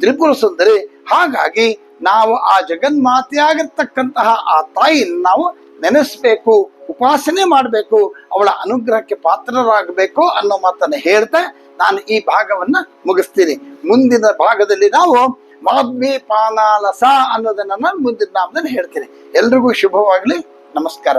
ತ್ರಿಪುರ ಸುಂದರಿ. ಹಾಗಾಗಿ ನಾವು ಆ ಜಗನ್ಮಾತೆ ಆಗಿರ್ತಕ್ಕಂತಹ ಆ ತಾಯಿ ನಾವು ನೆನೆಸ್ಬೇಕು, ಉಪಾಸನೆ ಮಾಡಬೇಕು, ಅವಳ ಅನುಗ್ರಹಕ್ಕೆ ಪಾತ್ರರಾಗಬೇಕು ಅನ್ನೋ ಮಾತನ್ನು ಹೇಳ್ತಾ ನಾನು ಈ ಭಾಗವನ್ನ ಮುಗಿಸ್ತೀನಿ. ಮುಂದಿನ ಭಾಗದಲ್ಲಿ ನಾವು ಮಾಧ್ವಿ ಪಾನಾಲಸ ಅನ್ನೋದನ್ನ ನಾನು ಮುಂದಿನ ನಾಮದಲ್ಲಿ ಹೇಳ್ತೀನಿ. ಎಲ್ರಿಗೂ ಶುಭವಾಗಲಿ, ನಮಸ್ಕಾರ.